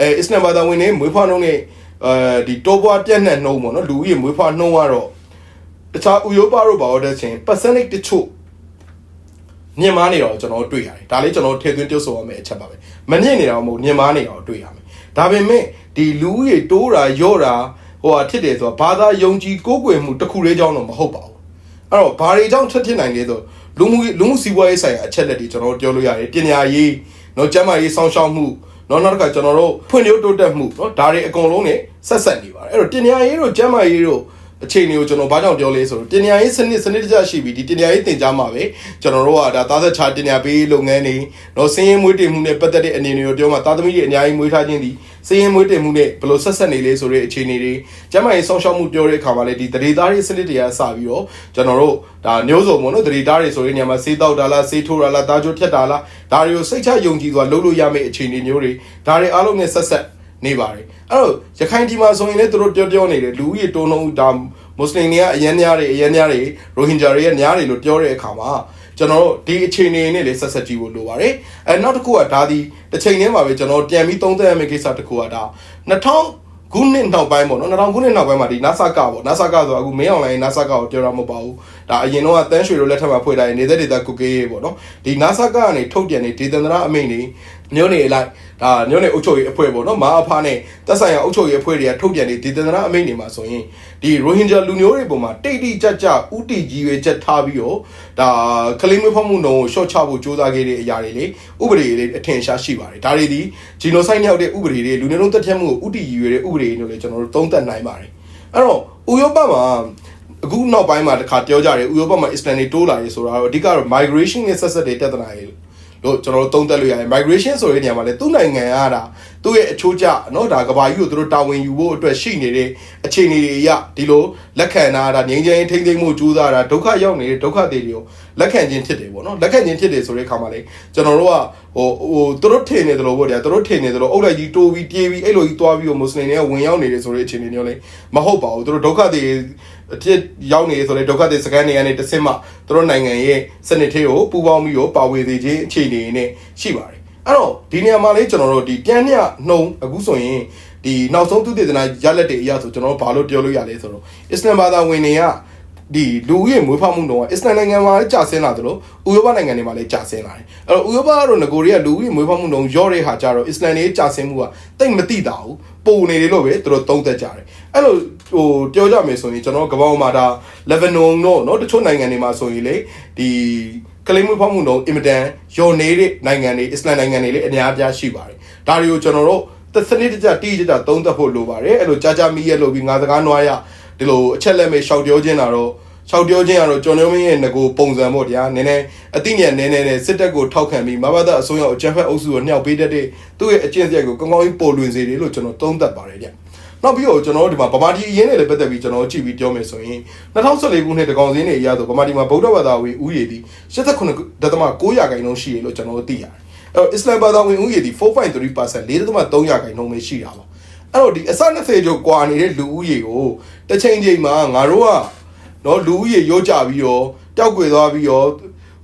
Speaker 1: အဲအစ္စလမ်ဘာသာဝင်တွေမွေးဖွားနှုန်းနဲ့အဲဒီတိုးပွားပြန့်နှံ့နှုန်းပေါ့နော်လူဦးရေမွေးဖွားနှုန်းကတော့တခြားဥရောပတို့ဘာလို့တဲ့ချင်း percentage တချို့မြင်မာနေတော့ကျွန်တော်တွေ့ရတယ်ဒါလေးကျွန်တော်ထည့်သွင်း tiêu ဆိုရမယ့်အချက်ပါပဲမမြင်နေတော့မဟုတ်မြင်မာနေတော့တွေ့ရမယ်ဒါပေမဲ့ဒီလူဦးရေတိုးတာရော့တာ ဟိုဟာဖြစ်တယ်ဆိုတာဘာသာယုံကြည်ကိုးကွယ်မှုတစ်ခုလေးကြောင်းတော့မဟုတ်ပါဘူးအဲ့တော့ဘာတွေကြောင့်ထွက်ဖြစ်နိုင်လဲဆိုလူမှုလူမှုစီးပွားရေးဆိုင်ရာအချက်လက်တွေကျွန်တော်တို့ပြောလို့ရတယ်ပညာရေးနော်ကျန်းမာရေးစောင့်ရှောက်မှုနော်နောက်တစ်ခါကျွန်တော်တို့ဖွံ့ဖြိုးတိုးတက်မှုနော်ဒါတွေအကုန်လုံး ਨੇ ဆက်ဆက်နေပါတယ်အဲ့တော့ပညာရေးတို့ကျန်းမာရေးတို့အခြေအနေကိုကျွန်တော်ဘာကြောင့်ပြောလဲဆိုတော့တင်ညာရေးစနစ်စနစ်တကျရှိပြီဒီတင်ညာရေးတင်ကြားမှာပဲကျွန်တော်တို့ကဒါသားသက်ချာတင်ညာပေးလုပ်ငန်းတွေတော့စင်းရင်မွေးတင်မှုနဲ့ပတ်သက်တဲ့အနေတွေကိုပြောမှာသားသမီးတွေအများကြီးမွေးထားခြင်းသည် စင်းရင်မွေးတင်မှုနဲ့ဘယ်လိုဆက်ဆက်နေလဲဆိုတဲ့အခြေအနေတွေကျမ်းမာရေးဆောင်ရှောက်မှုပြောတဲ့အခါမှာလည်းဒီတရေသားရေးစနစ်တွေကစပြီးတော့ကျွန်တော်တို့ဒါမျိုးစုံပေါ့နော်တရေသားတွေဆိုတဲ့နေရာမှာစေးတောက်တာလားစေးထိုးတာလားသားချိုးဖြတ်တာလားဒါတွေကိုစိတ်ချယုံကြည်စွာလုပ်လို့ရမယ့်အခြေအနေမျိုးတွေဒါတွေအားလုံးနဲ့ဆက်ဆက်နေပါတယ်အဲ့တော့ရခိုင်ဒီမှာဆိုရင်လည်းသူတို့ပြောပြောနေတယ်လူဦးရေတုံးလုံးဒါမွတ်စလင်တွေကအရန်များတွေအရန်များတွေရိုဟင်ဂျာတွေရဲ့များတွေလို့ပြောတဲ့အခါမှာ ကျွန်တော်တို့ဒီအခြေအနေနဲ့လေဆက်ဆက်ကြည့်ဖို့လိုပါတယ်အဲနောက်တစ်ခုကဒါဒီတစ်ချိန်တည်းမှာပဲကျွန်တော်ပြန်ပြီးသုံးသပ်ရမယ့်ကိစ္စတစ်ခုကဒါ2000ခုနှစ်နောက်ပိုင်းပေါ့နော်2000ခုနှစ်နောက်ပိုင်းမှာဒီ NASA ကပေါ့ NASA ကဆိုအခုမင်းအောင်လိုင်း NASA ကကိုပြောတာမဟုတ်ပါဘူး ဒါအရင်တော့တန်းရွှေတို့လက်ထက်မှာဖွေထားတဲ့နေတဲ့ဒေတာကုကေးရေပေါ့နော်ဒီ NASA ကကနေထုတ်ပြန်တဲ့ဒေသန္တရအမိန့်တွေမျိုးနေလိုက်ဒါမျိုးနေအုပ်ချုပ်ရေးအဖွဲ့ပေါ့နော်မအားဖားနဲ့သက်ဆိုင်ရာအုပ်ချုပ်ရေးအဖွဲ့တွေကထုတ်ပြန်တဲ့ဒေသန္တရအမိန့်တွေမှာဆိုရင်ဒီရိုဟင်ဂျာလူမျိုးတွေပုံမှာတိတ်တိကြကြဥတီကြီးရွေချက်ထားပြီးတော့ဒါကလေးမွေးဖောက်မှုနှုန်းကိုရှော့ချဖို့ကြိုးစားခဲ့တဲ့အရာတွေလေဥပဒေတွေအထင်ရှားရှိပါတယ်ဒါတွေဒီဂျီနိုဆိုက်ရောက်တဲ့ဥပဒေတွေလူမျိုးလုံးတက်ဖြတ်မှုကိုဥတီကြီးရွေတဲ့ဥပဒေတွေလို့လည်းကျွန်တော်တို့သုံးသပ်နိုင်ပါတယ်အဲ့တော့ဥရောပမှာ အခုနောက်ပိုင်းမှာတခါပြောကြတယ်ဥရောပမှာအစ္စလမ်တွေတိုးလာတယ်ဆိုတာတော့အဓိကတော့ migration နဲ့ဆက်ဆက်တဲ့ပြဿနာတွေလို့ကျွန်တော်တို့သုံးသပ်လို့ရတယ် migration ဆိုတဲ့နေရာမှာလည်းသူ့နိုင်ငံကတာသူ့ရဲ့အချိုးကျเนาะဒါကဘာကြီးကိုသူတို့တာဝန်ယူဖို့အတွက်ရှိနေတဲ့အခြေအနေတွေအရဒီလိုလက်ခံတာဒါငြိမ်းချမ်းရေးထိန်းသိမ်းမှုကြိုးစားတာဒုက္ခရောက်နေတဲ့ဒုက္ခတွေတွေကိုလက်ခံခြင်းဖြစ်တယ်ပေါ့เนาะလက်ခံခြင်းဖြစ်တယ်ဆိုတဲ့အခါမှာလေကျွန်တော်တို့ကဟိုဟိုသူတို့ထင်နေတယ်လို့ပေါ့ဗျာသူတို့ထင်နေတယ်လို့အုတ်လိုက်ကြီးတိုးပြီးပြေးပြီးအဲ့လိုကြီးသွားပြီးတော့မွတ်စလင်တွေကဝင်ရောက်နေတယ်ဆိုတဲ့အခြေအနေမျိုးလေမဟုတ်ပါဘူးသူတို့ဒုက္ခတွေ အဖြစ်ရောက်နေဆိုတဲ့ဒုက္ခတွေစကန်တွေကနေတစ်ဆင့်မှသူတို့နိုင်ငံရဲ့စနစ်သေးကိုပူပေါင်းပြီးတော့ပါဝေသေးခြင်းအခြေအနေနဲ့ရှိပါတယ်အဲ့တော့ဒီနေရာမှာလေကျွန်တော်တို့ဒီပြန်ညနှုံအခုဆိုရင်ဒီနောက်ဆုံးသူတည်တနာရလက်တွေအရဆိုကျွန်တော်တို့ဘာလို့ပြောလို့ရလဲဆိုတော့အစ္စလမ်ဘာသာဝင်တွေကဒီလူဦးရေမွေးဖောက်မှုတော့အစ္စလမ်နိုင်ငံမှာလည်းကြာဆင်းလာသလိုဥရောပနိုင်ငံတွေမှာလည်းကြာဆင်းလာတယ်အဲ့တော့ဥရောပကတော့ငကိုရီးယားလူဦးရေမွေးဖောက်မှုတော့ရော့တဲ့ဟာကြတော့အစ္စလမ်တွေကြာဆင်းမှုကတိတ်မတိတာဘူးပုံနေတယ်လို့ပဲသူတို့သုံးသက်ကြတယ်အဲ့လို ဟိုပြောကြမယ်ဆိုရင်ကျွန်တော်ကမ္ဘာမှာဒါလက်ဗနွန်တို့เนาะတချို့နိုင်ငံတွေမှာဆိုရင်လေဒီကလိမွေးဖောက်မှုတော့အင်မတန်ယော်နေတဲ့နိုင်ငံတွေအစ္စလမ်နိုင်ငံတွေလည်းအများအပြားရှိပါတယ်ဒါတွေကိုကျွန်တော်တို့သစနစ်တကျတိကျကျသုံးသပ်ဖို့လိုပါတယ်အဲ့လိုကြာကြာမီးရဲ့လို့ပြီးငါစကားနွားရဒီလိုအချက်လက်မဲ့ရှောက်ပြောခြင်းတာတော့ရှောက်ပြောခြင်းကတော့ကျွန်တော်မင်းရဲ့ငကိုပုံစံပေါ့တရားနည်းနည်းအသိဉာဏ်နည်းနည်းနဲ့စစ်တပ်ကိုထောက်ခံပြီးမဘာသာအစိုးရအကြမ်းဖက်အုပ်စုကိုနှောက်ပေးတတ်တဲ့သူ့ရဲ့အကျင့်စရိုက်ကိုကောင်းကောင်းကြီးပေါ်လွင်စေတယ်လို့ကျွန်တော်သုံးသပ်ပါတယ်ဗျ နောက်ပြီးတော့ကျွန်တော်တို့ဒီမှာဗမာပြည်အရင်နဲ့လည်းပတ်သက်ပြီးကျွန်တော်ကြည့်ပြီးပြောမယ်ဆိုရင်2014ခုနှစ်တကောင်စင်းနေအရဆိုဗမာပြည်မှာဗုဒ္ဓဘာသာဝင်ဥယျာဉ်ဒီ89.9ရာခိုင်နှုန်းရှိတယ်လို့ကျွန်တော်တို့သိရတယ်အဲ့တော့အစ္စလမ်ဘာသာဝင်ဥယျာဉ်ဒီ4.3% 4.3ရာခိုင်နှုန်းပဲရှိတာပါအဲ့တော့ဒီအစ20ကျော်ကွာနေတဲ့လူဦးရေကိုတစ်ချိန်ချိန်မှာငါတို့ကနော်လူဦးရေရိုးကြပြီးတော့တောက်ကွယ်သွားပြီးတော့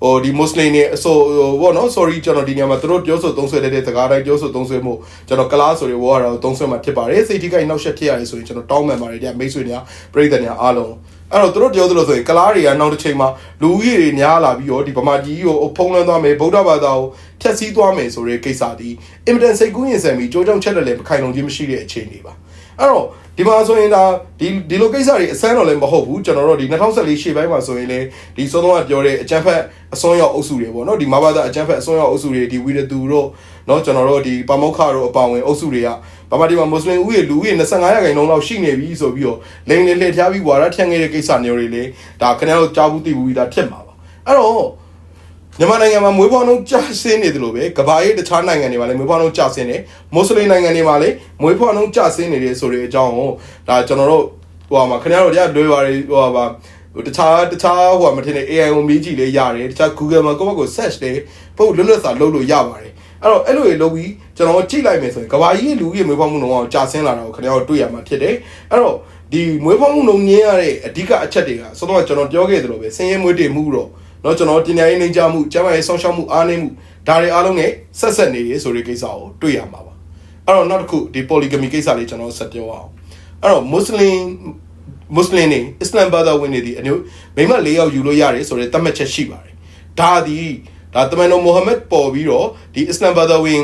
Speaker 1: ဟိုဒီမွတ်စလင်တွေအဆိုဟိုဘောနော် sorry ကျွန်တော်ဒီနေရာမှာသူတို့ပြောဆိုသုံးဆွဲတဲ့စကားတိုင်းပြောဆိုသုံးဆွဲမှုကျွန်တော်ကလားဆိုတဲ့ဝေါ်ရတာကိုသုံးဆွဲမှာဖြစ်ပါတယ်စိတ်ထိခိုက်နှောက်ယှက်ဖြစ်ရတယ်ဆိုရင်ကျွန်တော်တောင်းပန်ပါတယ်ကြမိတ်ဆွေများပြည်သက်များအားလုံးအဲ့တော့သူတို့ပြောသလိုဆိုရင်ကလားတွေကနောက်တစ်ချိန်မှာလူဦးရေတွေများလာပြီးတော့ဒီဗမာကြီးကိုဖုံးလွှမ်းသွားမယ်ဗုဒ္ဓဘာသာကိုဖျက်ဆီးသွားမယ်ဆိုတဲ့ကိစ္စဒီအင်မတန်စိတ်ကူးရင်ဆန်ပြီးကြိုးကြောင်ချက်လက်လည်းမခိုင်လုံခြင်းမရှိတဲ့အခြေအနေပါအဲ့တော့ ဒီမှာဆိုရင်ဒါဒီဒီလိုကိစ္စတွေအစမ်းတော့လည်းမဟုတ်ဘူးကျွန်တော်တို့ဒီ2014ရှေ့ပိုင်းမှာဆိုရင်လေဒီစောစောကပြောတဲ့အကြမ်းဖက်အစွန်းရောက်အုပ်စုတွေပေါ့နော်ဒီမဘာသာအကြမ်းဖက်အစွန်းရောက်အုပ်စုတွေဒီဝီရတူတို့နော်ကျွန်တော်တို့ဒီပါမောက်ခတို့အပါဝင်အုပ်စုတွေကဘာမှဒီမှာမွတ်စလင်ဦးရေလူဦးရေ25ရာခိုင်နှုန်းလောက်ရှိနေပြီဆိုပြီးတော့လိန်လေလှည့်ဖျားပြီးဝါရထျက်ငယ်တဲ့ကိစ္စမျိုးတွေလေဒါခင်ဗျားတို့ကြားဘူးသိဘူးပြီးသားဖြစ်မှာပါအဲ့တော့ မြန်မာနိုင်ငံမှာမွေးဖွားနှုန်းကျဆင်းနေတယ်လို့ပဲကမ္ဘာရေးတခြားနိုင်ငံတွေမှာလည်းမွေးဖွားနှုန်းကျဆင်းနေမွတ်စလင်နိုင်ငံတွေမှာလည်းမွေးဖွားနှုန်းကျဆင်းနေတယ်ဆိုတဲ့အကြောင်းကိုဒါကျွန်တော်တို့ဟိုမှာခင်ဗျားတို့တရားလွယ်ပါတယ်ဟိုပါဟိုတခြားတခြားဟိုမထင်တဲ့ AI ကိုမေးကြည့်လဲရတယ်တခြား Google မှာကိုယ့်ဘက်ကို search တယ်ပို့လွတ်လွတ်စွာလုပ်လို့ရပါတယ်အဲ့တော့အဲ့လိုတွေလုပ်ပြီးကျွန်တော်ကြည့်လိုက်မယ်ဆိုရင်ကမ္ဘာကြီးလူကြီးမွေးဖွားမှုနှုန်းအောင်ကျဆင်းလာတာကိုခင်ဗျားတို့တွေ့ရမှာဖြစ်တယ်အဲ့တော့ဒီမွေးဖွားမှုနှုန်းညင်းရတဲ့အဓိကအချက်တွေကစောစောကကျွန်တော်ပြောခဲ့သလိုပဲဆင်းရဲမွေးတည်မှုတော့ เนาะကျွန်တော်တင်ညာရေးနေကြမှုကျန်းမာရေးဆောင်ရှောက်မှုအားနည်းမှုဒါတွေအားလုံးနဲ့ဆက်ဆက်နေရဆိုတဲ့ကိစ္စကိုတွေ့ရမှာပါအဲ့တော့နောက်တစ်ခုဒီ polygamy ကိစ္စလေးကျွန်တော်ဆက်ပြောအောင်အဲ့တော့ muslim muslim နေ islam ဘာသာဝင်တွေဒီအမျိုးမိမ၄ယောက်ယူလို့ရတယ်ဆိုတဲ့သတ်မှတ်ချက်ရှိပါတယ်ဒါဒီဒါတမန်တော်မိုဟာမက်ပေါ်ပြီးတော့ဒီ islam ဘာသာဝင်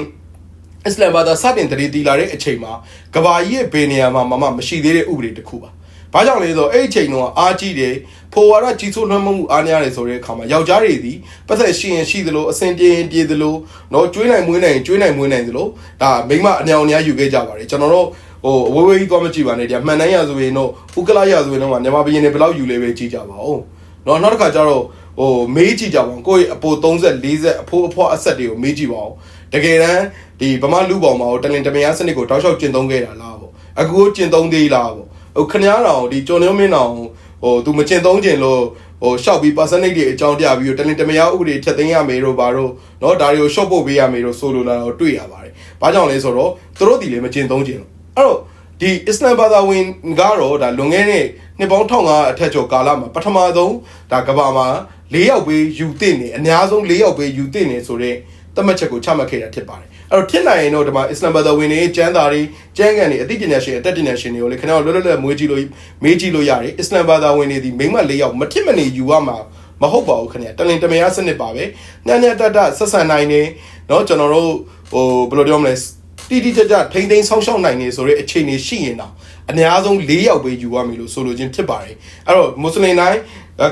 Speaker 1: အစ္စလမ်ဘာသာစတင်တည်တည်လာတဲ့အချိန်မှာကဘာကြီးရဲ့ဘယ်နေရာမှာမှမရှိသေးတဲ့ဥပဒေတစ်ခုပါ။ဘာကြောင့်လဲဆိုတော့အဲ့ဒီအချိန်တုန်းကအားကြီးတယ် ဖိုဝါဒကြီးစိုးလွှမ်းမိုးမှုအားများတယ်ဆိုတဲ့အခါမှာယောက်ျားတွေဒီပတ်သက်ရှိရင်ရှိသလိုအစင်ပြေရင်ပြေသလိုတော့ကျွေးနိုင်မွေးနိုင်ရင်ကျွေးနိုင်မွေးနိုင်သလိုဒါမိမအညောင်အများယူခဲ့ကြပါတယ်ကျွန်တော်တို့ဟိုအဝေးဝေးကြီးသွားမကြည့်ပါနဲ့ဒီမှန်တမ်းရဆိုရင်တော့ဥက္ကလာရဆိုရင်တော့မြန်မာပြည်နေဘယ်လောက်ယူလဲပဲကြည့်ကြပါဦး။နော်နောက်တစ်ခါကျတော့ဟိုမေးကြည့်ကြပါဦးကိုယ့်ရဲ့အပို30 40အဖိုးအဖွားအဆက်တွေကိုမေးကြည့်ပါဦးတကယ်တမ်းဒီဗမာလူပေါင်းမှာဟိုတလင်တမယားစနစ်ကိုတောက်လျှောက်ကျင့်သုံးခဲ့တာလားပေါ့အခုကျင့်သုံးသေးလားပေါ့ဟိုခဏတော်ဒီကျော်နှုံးမင်းတော် ဟိုသူမကျင့်သုံးခြင်းလို့ဟိုရှောက်ပြီး percentage တွေအကြောင်းပြပြီးတော့တလင်တမယားဥပဒေဖြတ်သိမ်းရမယ်တို့ဘာတို့เนาะဒါတွေကို short ပို့ပေးရမယ်တို့ဆိုလိုလာတော့တွေ့ရပါတယ်ဘာကြောင့်လဲဆိုတော့သူတို့ဒီလည်းမကျင့်သုံးခြင်းလို့အဲ့တော့ဒီအစ္စလမ်ဘာသာဝင်ကတော့ဒါလွန်ခဲ့တဲ့နှစ်ပေါင်း1500အထက်ကျော်ကာလမှာပထမဆုံးဒါကဘာမှာ၄ယောက်ပဲယူသင့်နေအများဆုံး၄ယောက်ပဲယူသင့်နေဆိုတော့တတ်မှတ်ချက်ကိုချမှတ်ခဲ့တာဖြစ်ပါတယ် အဲ့တော့ဖြစ်နိုင်ရင်တော့ဒီမှာအစ္စလမ်ဘာသာဝင်တွေကျမ်းစာတွေကျမ်းဂန်တွေအသိပညာရှင်အသက်ပညာရှင်တွေကိုလေခင်ဗျားတို့လွတ်လွတ်လပ်မွေးကြည့်လို့မေးကြည့်လို့ရတယ်အစ္စလမ်ဘာသာဝင်တွေဒီမိမ၄ယောက်မထစ်မနေယူရမှာမဟုတ်ပါဘူးခင်ဗျာတလင်တမယားစနစ်ပါပဲညညတတဆက်ဆံနိုင်နေเนาะကျွန်တော်တို့ဟိုဘယ်လိုပြောမလဲတိတိကျကျထိမ့်သိမ်းဆောင်းရှောက်နိုင်နေဆိုတဲ့အခြေအနေရှိရင်တော့အများဆုံး၄ယောက်ပဲယူရမယ်လို့ဆိုလိုခြင်းဖြစ်ပါတယ်အဲ့တော့မွတ်စလင်တိုင်း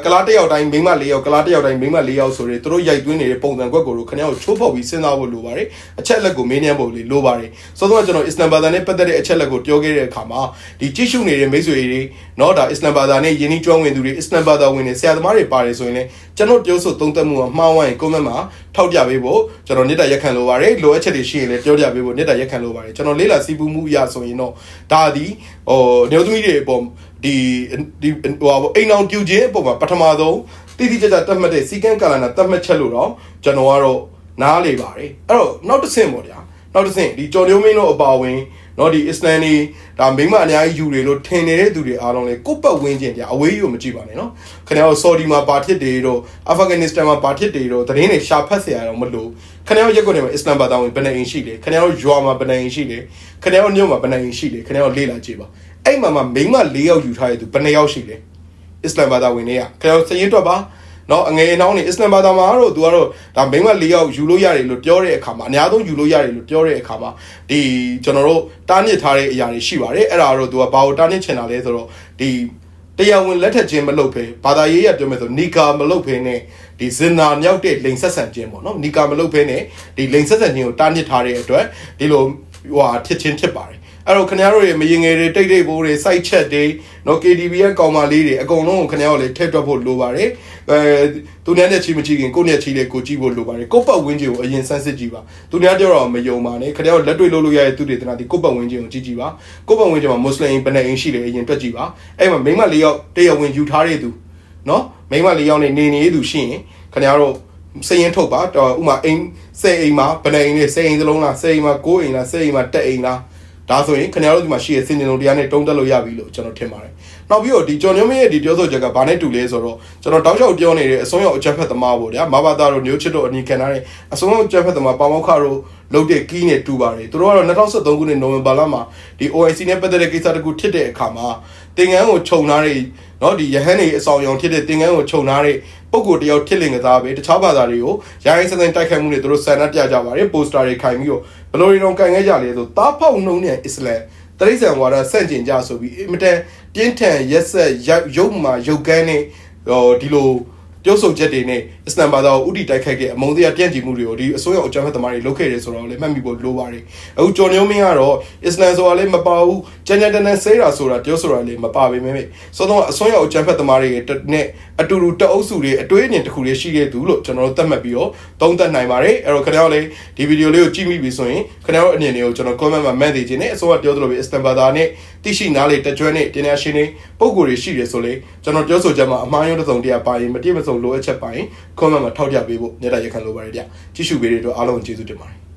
Speaker 1: ကလားတစ်ယောက်တိုင်းမိန်းမ၄ယောက်ကလားတစ်ယောက်တိုင်းမိန်းမ၄ယောက်ဆိုတဲ့သူတို့ရိုက်သွင်းနေတဲ့ပုံစံကွက်ကိုခင်ဗျားတို့ချိုးဖောက်ပြီးစဉ်းစားဖို့လိုပါတယ်အချက်လက်ကိုမင်းညမ်းဖို့လေလိုပါတယ်ဆိုတော့ကျွန်တော်အစ္စလမ်ဘာသာနဲ့ပတ်သက်တဲ့အချက်လက်ကိုပြောခဲ့တဲ့အခါမှာဒီကြည့်ရှုနေတဲ့မိတ်ဆွေတွေเนาะဒါအစ္စလမ်ဘာသာနဲ့ယဉ်ကျေးကျွမ်းဝင်သူတွေအစ္စလမ်ဘာသာဝင်တွေဆရာသမားတွေပါတယ်ဆိုရင်လည်းကျွန်တော်ပြောဆိုသုံးသပ်မှုကမှားဝိုင်းကွန်မန့်မှာထောက်ပြပေးဖို့ကျွန်တော်နေ့တာရက်ခံလိုပါတယ်လိုအပ်ချက်တွေရှိရင်လည်းပြောပြပေးဖို့နေ့တာရက်ခံလိုပါတယ်ကျွန်တော်လေးလာစီးပူးမှုအရာဆိုရင်တော့ဒါဒီဟိုနေသမီးတွေအပေါ် ဒီဒီဟိုအိမ်အောင်ပြူခြင်းအပေါ်မှာပထမဆုံးတိတိကျကျတတ်မှတ်တဲ့စီကံကာလနာတတ်မှတ်ချက်လို့တော့ကျွန်တော်ကတော့နားလေပါတယ်အဲ့တော့နောက်တစ်ဆင့်ပေါ့ဗျာနောက်တစ်ဆင့်ဒီကျော်မျိုးမင်းတို့အပါဝင်เนาะဒီအစ္စလမ်တွေဒါမိမအများကြီးယူတွေလို့ထင်နေတဲ့သူတွေအားလုံးလေကိုယ့်ပတ်ဝန်းကျင်ကြာအဝေးယူမကြည့်ပါနဲ့เนาะခင်ဗျားတို့ဆော်ဒီမှာပါဖြစ်တယ်တို့အာဖဂန်နစ္စတန်မှာပါဖြစ်တယ်တို့သတင်းတွေရှာဖတ်เสียရတော့မလို့ခင်ဗျားတို့ရက်ကွက်တွေမှာအစ္စလမ်ဘာသာဝင်ဘယ်နှအိမ်ရှိလဲခင်ဗျားတို့ရွာမှာဘယ်နှအိမ်ရှိလဲခင်ဗျားတို့မြို့မှာဘယ်နှအိမ်ရှိလဲခင်ဗျားတို့လေ့လာကြည့်ပါ အဲ့မှာမှမိမ၄ယောက်ယူထားတဲ့သူဘယ်နှယောက်ရှိလဲအစ္စလမ်ဘာသာဝင်တွေကခင်ဗျားတို့စည်ရင်တွက်ပါနော်အငယ်အနှောင်းနေအစ္စလမ်ဘာသာမှာတော့သူကတော့ဒါမိန်းမ၄ယောက်ယူလို့ရတယ်လို့ပြောတဲ့အခါမှာအများဆုံးယူလို့ရတယ်လို့ပြောတဲ့အခါမှာဒီကျွန်တော်တို့တားမြစ်ထားတဲ့အရာတွေရှိပါတယ်အဲ့ဒါတော့သူကဘာကိုတားမြစ်ချင်တာလဲဆိုတော့ဒီတရားဝင်လက်ထက်ချင်းမလုပ်ဖဲဘာသာရေးရပြောမယ်ဆိုနီကာမလုပ်ဖဲနဲ့ဒီဇင်နာမြောက်တဲ့လိန်ဆက်ဆံခြင်းပေါ့နော်နီကာမလုပ်ဖဲနဲ့ဒီလိန်ဆက်ဆံခြင်းကိုတားမြစ်ထားတဲ့အတွက်ဒီလိုဟိုဟာဖြစ်ချင်းဖြစ်ပါတယ် အဲ့တော့ခင်ဗျားတို့တွေမရင်ငယ်တွေတိတ်တိတ်ဘိုးတွေစိုက်ချက်တွေနော် KTV ရဲ့ကောင်မလေးတွေအကုန်လုံးကိုခင်ဗျားတို့လည်းထည့်တွက်ဖို့လိုပါတယ်အဲသူများနဲ့ချီမချီခင်ကိုယ့်နဲ့ချီလေကိုကြည့်ဖို့လိုပါတယ်ကိုယ့်ပတ်ဝန်းကျင်ကိုအရင်ဆန်းစစ်ကြည့်ပါသူများပြောတော့မယုံပါနဲ့ခင်ဗျားတို့လက်တွေ့လုပ်လို့ရတဲ့သူတွေတနာဒီကိုယ့်ပတ်ဝန်းကျင်ကိုကြည့်ကြည့်ပါကိုယ့်ပတ်ဝန်းကျင်မှာမွတ်စလင်ဘယ်နဲ့အင်းရှိလဲအရင်တွက်ကြည့်ပါအဲ့မှာမိန်းမလေးယောက်တရဝင်ယူထားတဲ့သူနော်မိန်းမလေးယောက်နဲ့နေနေသူရှိရင်ခင်ဗျားတို့စရင်ထုတ်ပါတော့ဥမာအိမ်စေအိမ်မှာဘယ်နဲ့အိမ်လဲစေအိမ်သလုံးလားစေအိမ်မှာကိုးအိမ်လားစေအိမ်မှာတက်အိမ်လား ဒါဆိုရင်ခင်ဗျားတို့ဒီမှာရှိတဲ့စင်ကြင်လုံးတရားနဲ့တုံးတက်လို့ရပြီလို့ကျွန်တော်ထင်ပါတယ်နောက်ပြီးတော့ဒီကျော်ညွှန်းမင်းရဲ့ဒီပြောဆိုချက်ကဘာနဲ့တူလဲဆိုတော့ကျွန်တော်တောက်လျှောက်ပြောနေတဲ့အစွန်းရောက်အချက်ဖက်သမားပေါ့ဗျာမဘာသာတို့မျိုးချစ်တို့အနီခံထားတဲ့အစွန်းရောက်အချက်ဖက်သမားပေါမောက်ခတို့လုတ်တဲ့ကီးနဲ့တူပါတယ်သူတို့ကတော့2023ခုနှစ်နိုဝင်ဘာလမှာဒီ OIC နဲ့ပတ်သက်တဲ့ကိစ္စတခုဖြစ်တဲ့အခါမှာတင်ငန်းကိုခြုံထားတဲ့ နော်ဒီယဟန်နေအဆောင်ရောင်ဖြစ်တဲ့သင်္ကန်းကိုခြုံထားတဲ့ပုံကိုတယောက်ထစ်လင်ကစားပဲတခြားဘာသာတွေကိုရိုင်းစစင်တိုက်ခိုက်မှုတွေသူတို့ဆန္ဒပြကြပါတယ်ပိုစတာတွေခိုင်ပြီးတော့ဘလိုရီတော်ကန်ခဲ့ကြလေဆိုတားဖောက်နှုံးတဲ့အစ္စလမ်တရိစ္ဆာန်ဝါဒဆန့်ကျင်ကြဆိုပြီးအင်မတန်ပြင်းထန်ရက်ဆက်ရုပ်မှာရုပ်ကန်းနဲ့ဟိုဒီလိုပြောဆိုချက်တွေနဲ့ စ္စလမ်ဘာသာကိုဥတီတိုက်ခိုက်ခဲ့အမုန်းတရားပြန့်ကျင်မှုတွေကိုဒီအစိုးရအကြမ်းဖက်သမားတွေလုပ်ခဲ့တယ်ဆိုတော့လည်းမှတ်မိဖို့လိုပါတယ်အခုကျော်ညုံမင်းကတော့အစ္စလမ်ဆိုတာလည်းမပါဘူးကြမ်းကြမ်းတမ်းတမ်းဆေးတာဆိုတာပြောဆိုတာလည်းမပါပေမဲ့ဆိုတော့အစိုးရအကြမ်းဖက်သမားတွေနဲ့အတူတူတအုပ်စုတွေအတွေးအမြင်တစ်ခုလေးရှိခဲ့သူလို့ကျွန်တော်တို့သတ်မှတ်ပြီးတော့သုံးသပ်နိုင်ပါတယ်အဲ့တော့ခင်ဗျားတို့လည်းဒီဗီဒီယိုလေးကိုကြည့်မိပြီဆိုရင်ခင်ဗျားတို့အမြင်တွေကိုကျွန်တော် comment မှာမှတ်သိခြင်းနဲ့အစိုးရပြောသလိုပဲအစ္စလမ်ဘာသာနဲ့သိရှိနားလေတကြွနဲ့တင်ညာရှင်တွေပုံကိုယ်တွေရှိတယ်ဆိုလေကျွန်တော်ပြောဆိုချက်မှာအမှားယွင်းတစ်စုံတရာပါရင်မတိမစုံလိုအပ်ချက်ပါရင် comment မှာထောက်ပြပေးဖို့ညတာရခံလိုပါတယ်ဗျကြည့်ရှုပေးတဲ့အတွက်အားလုံးကျေးဇူးတင်ပါတယ်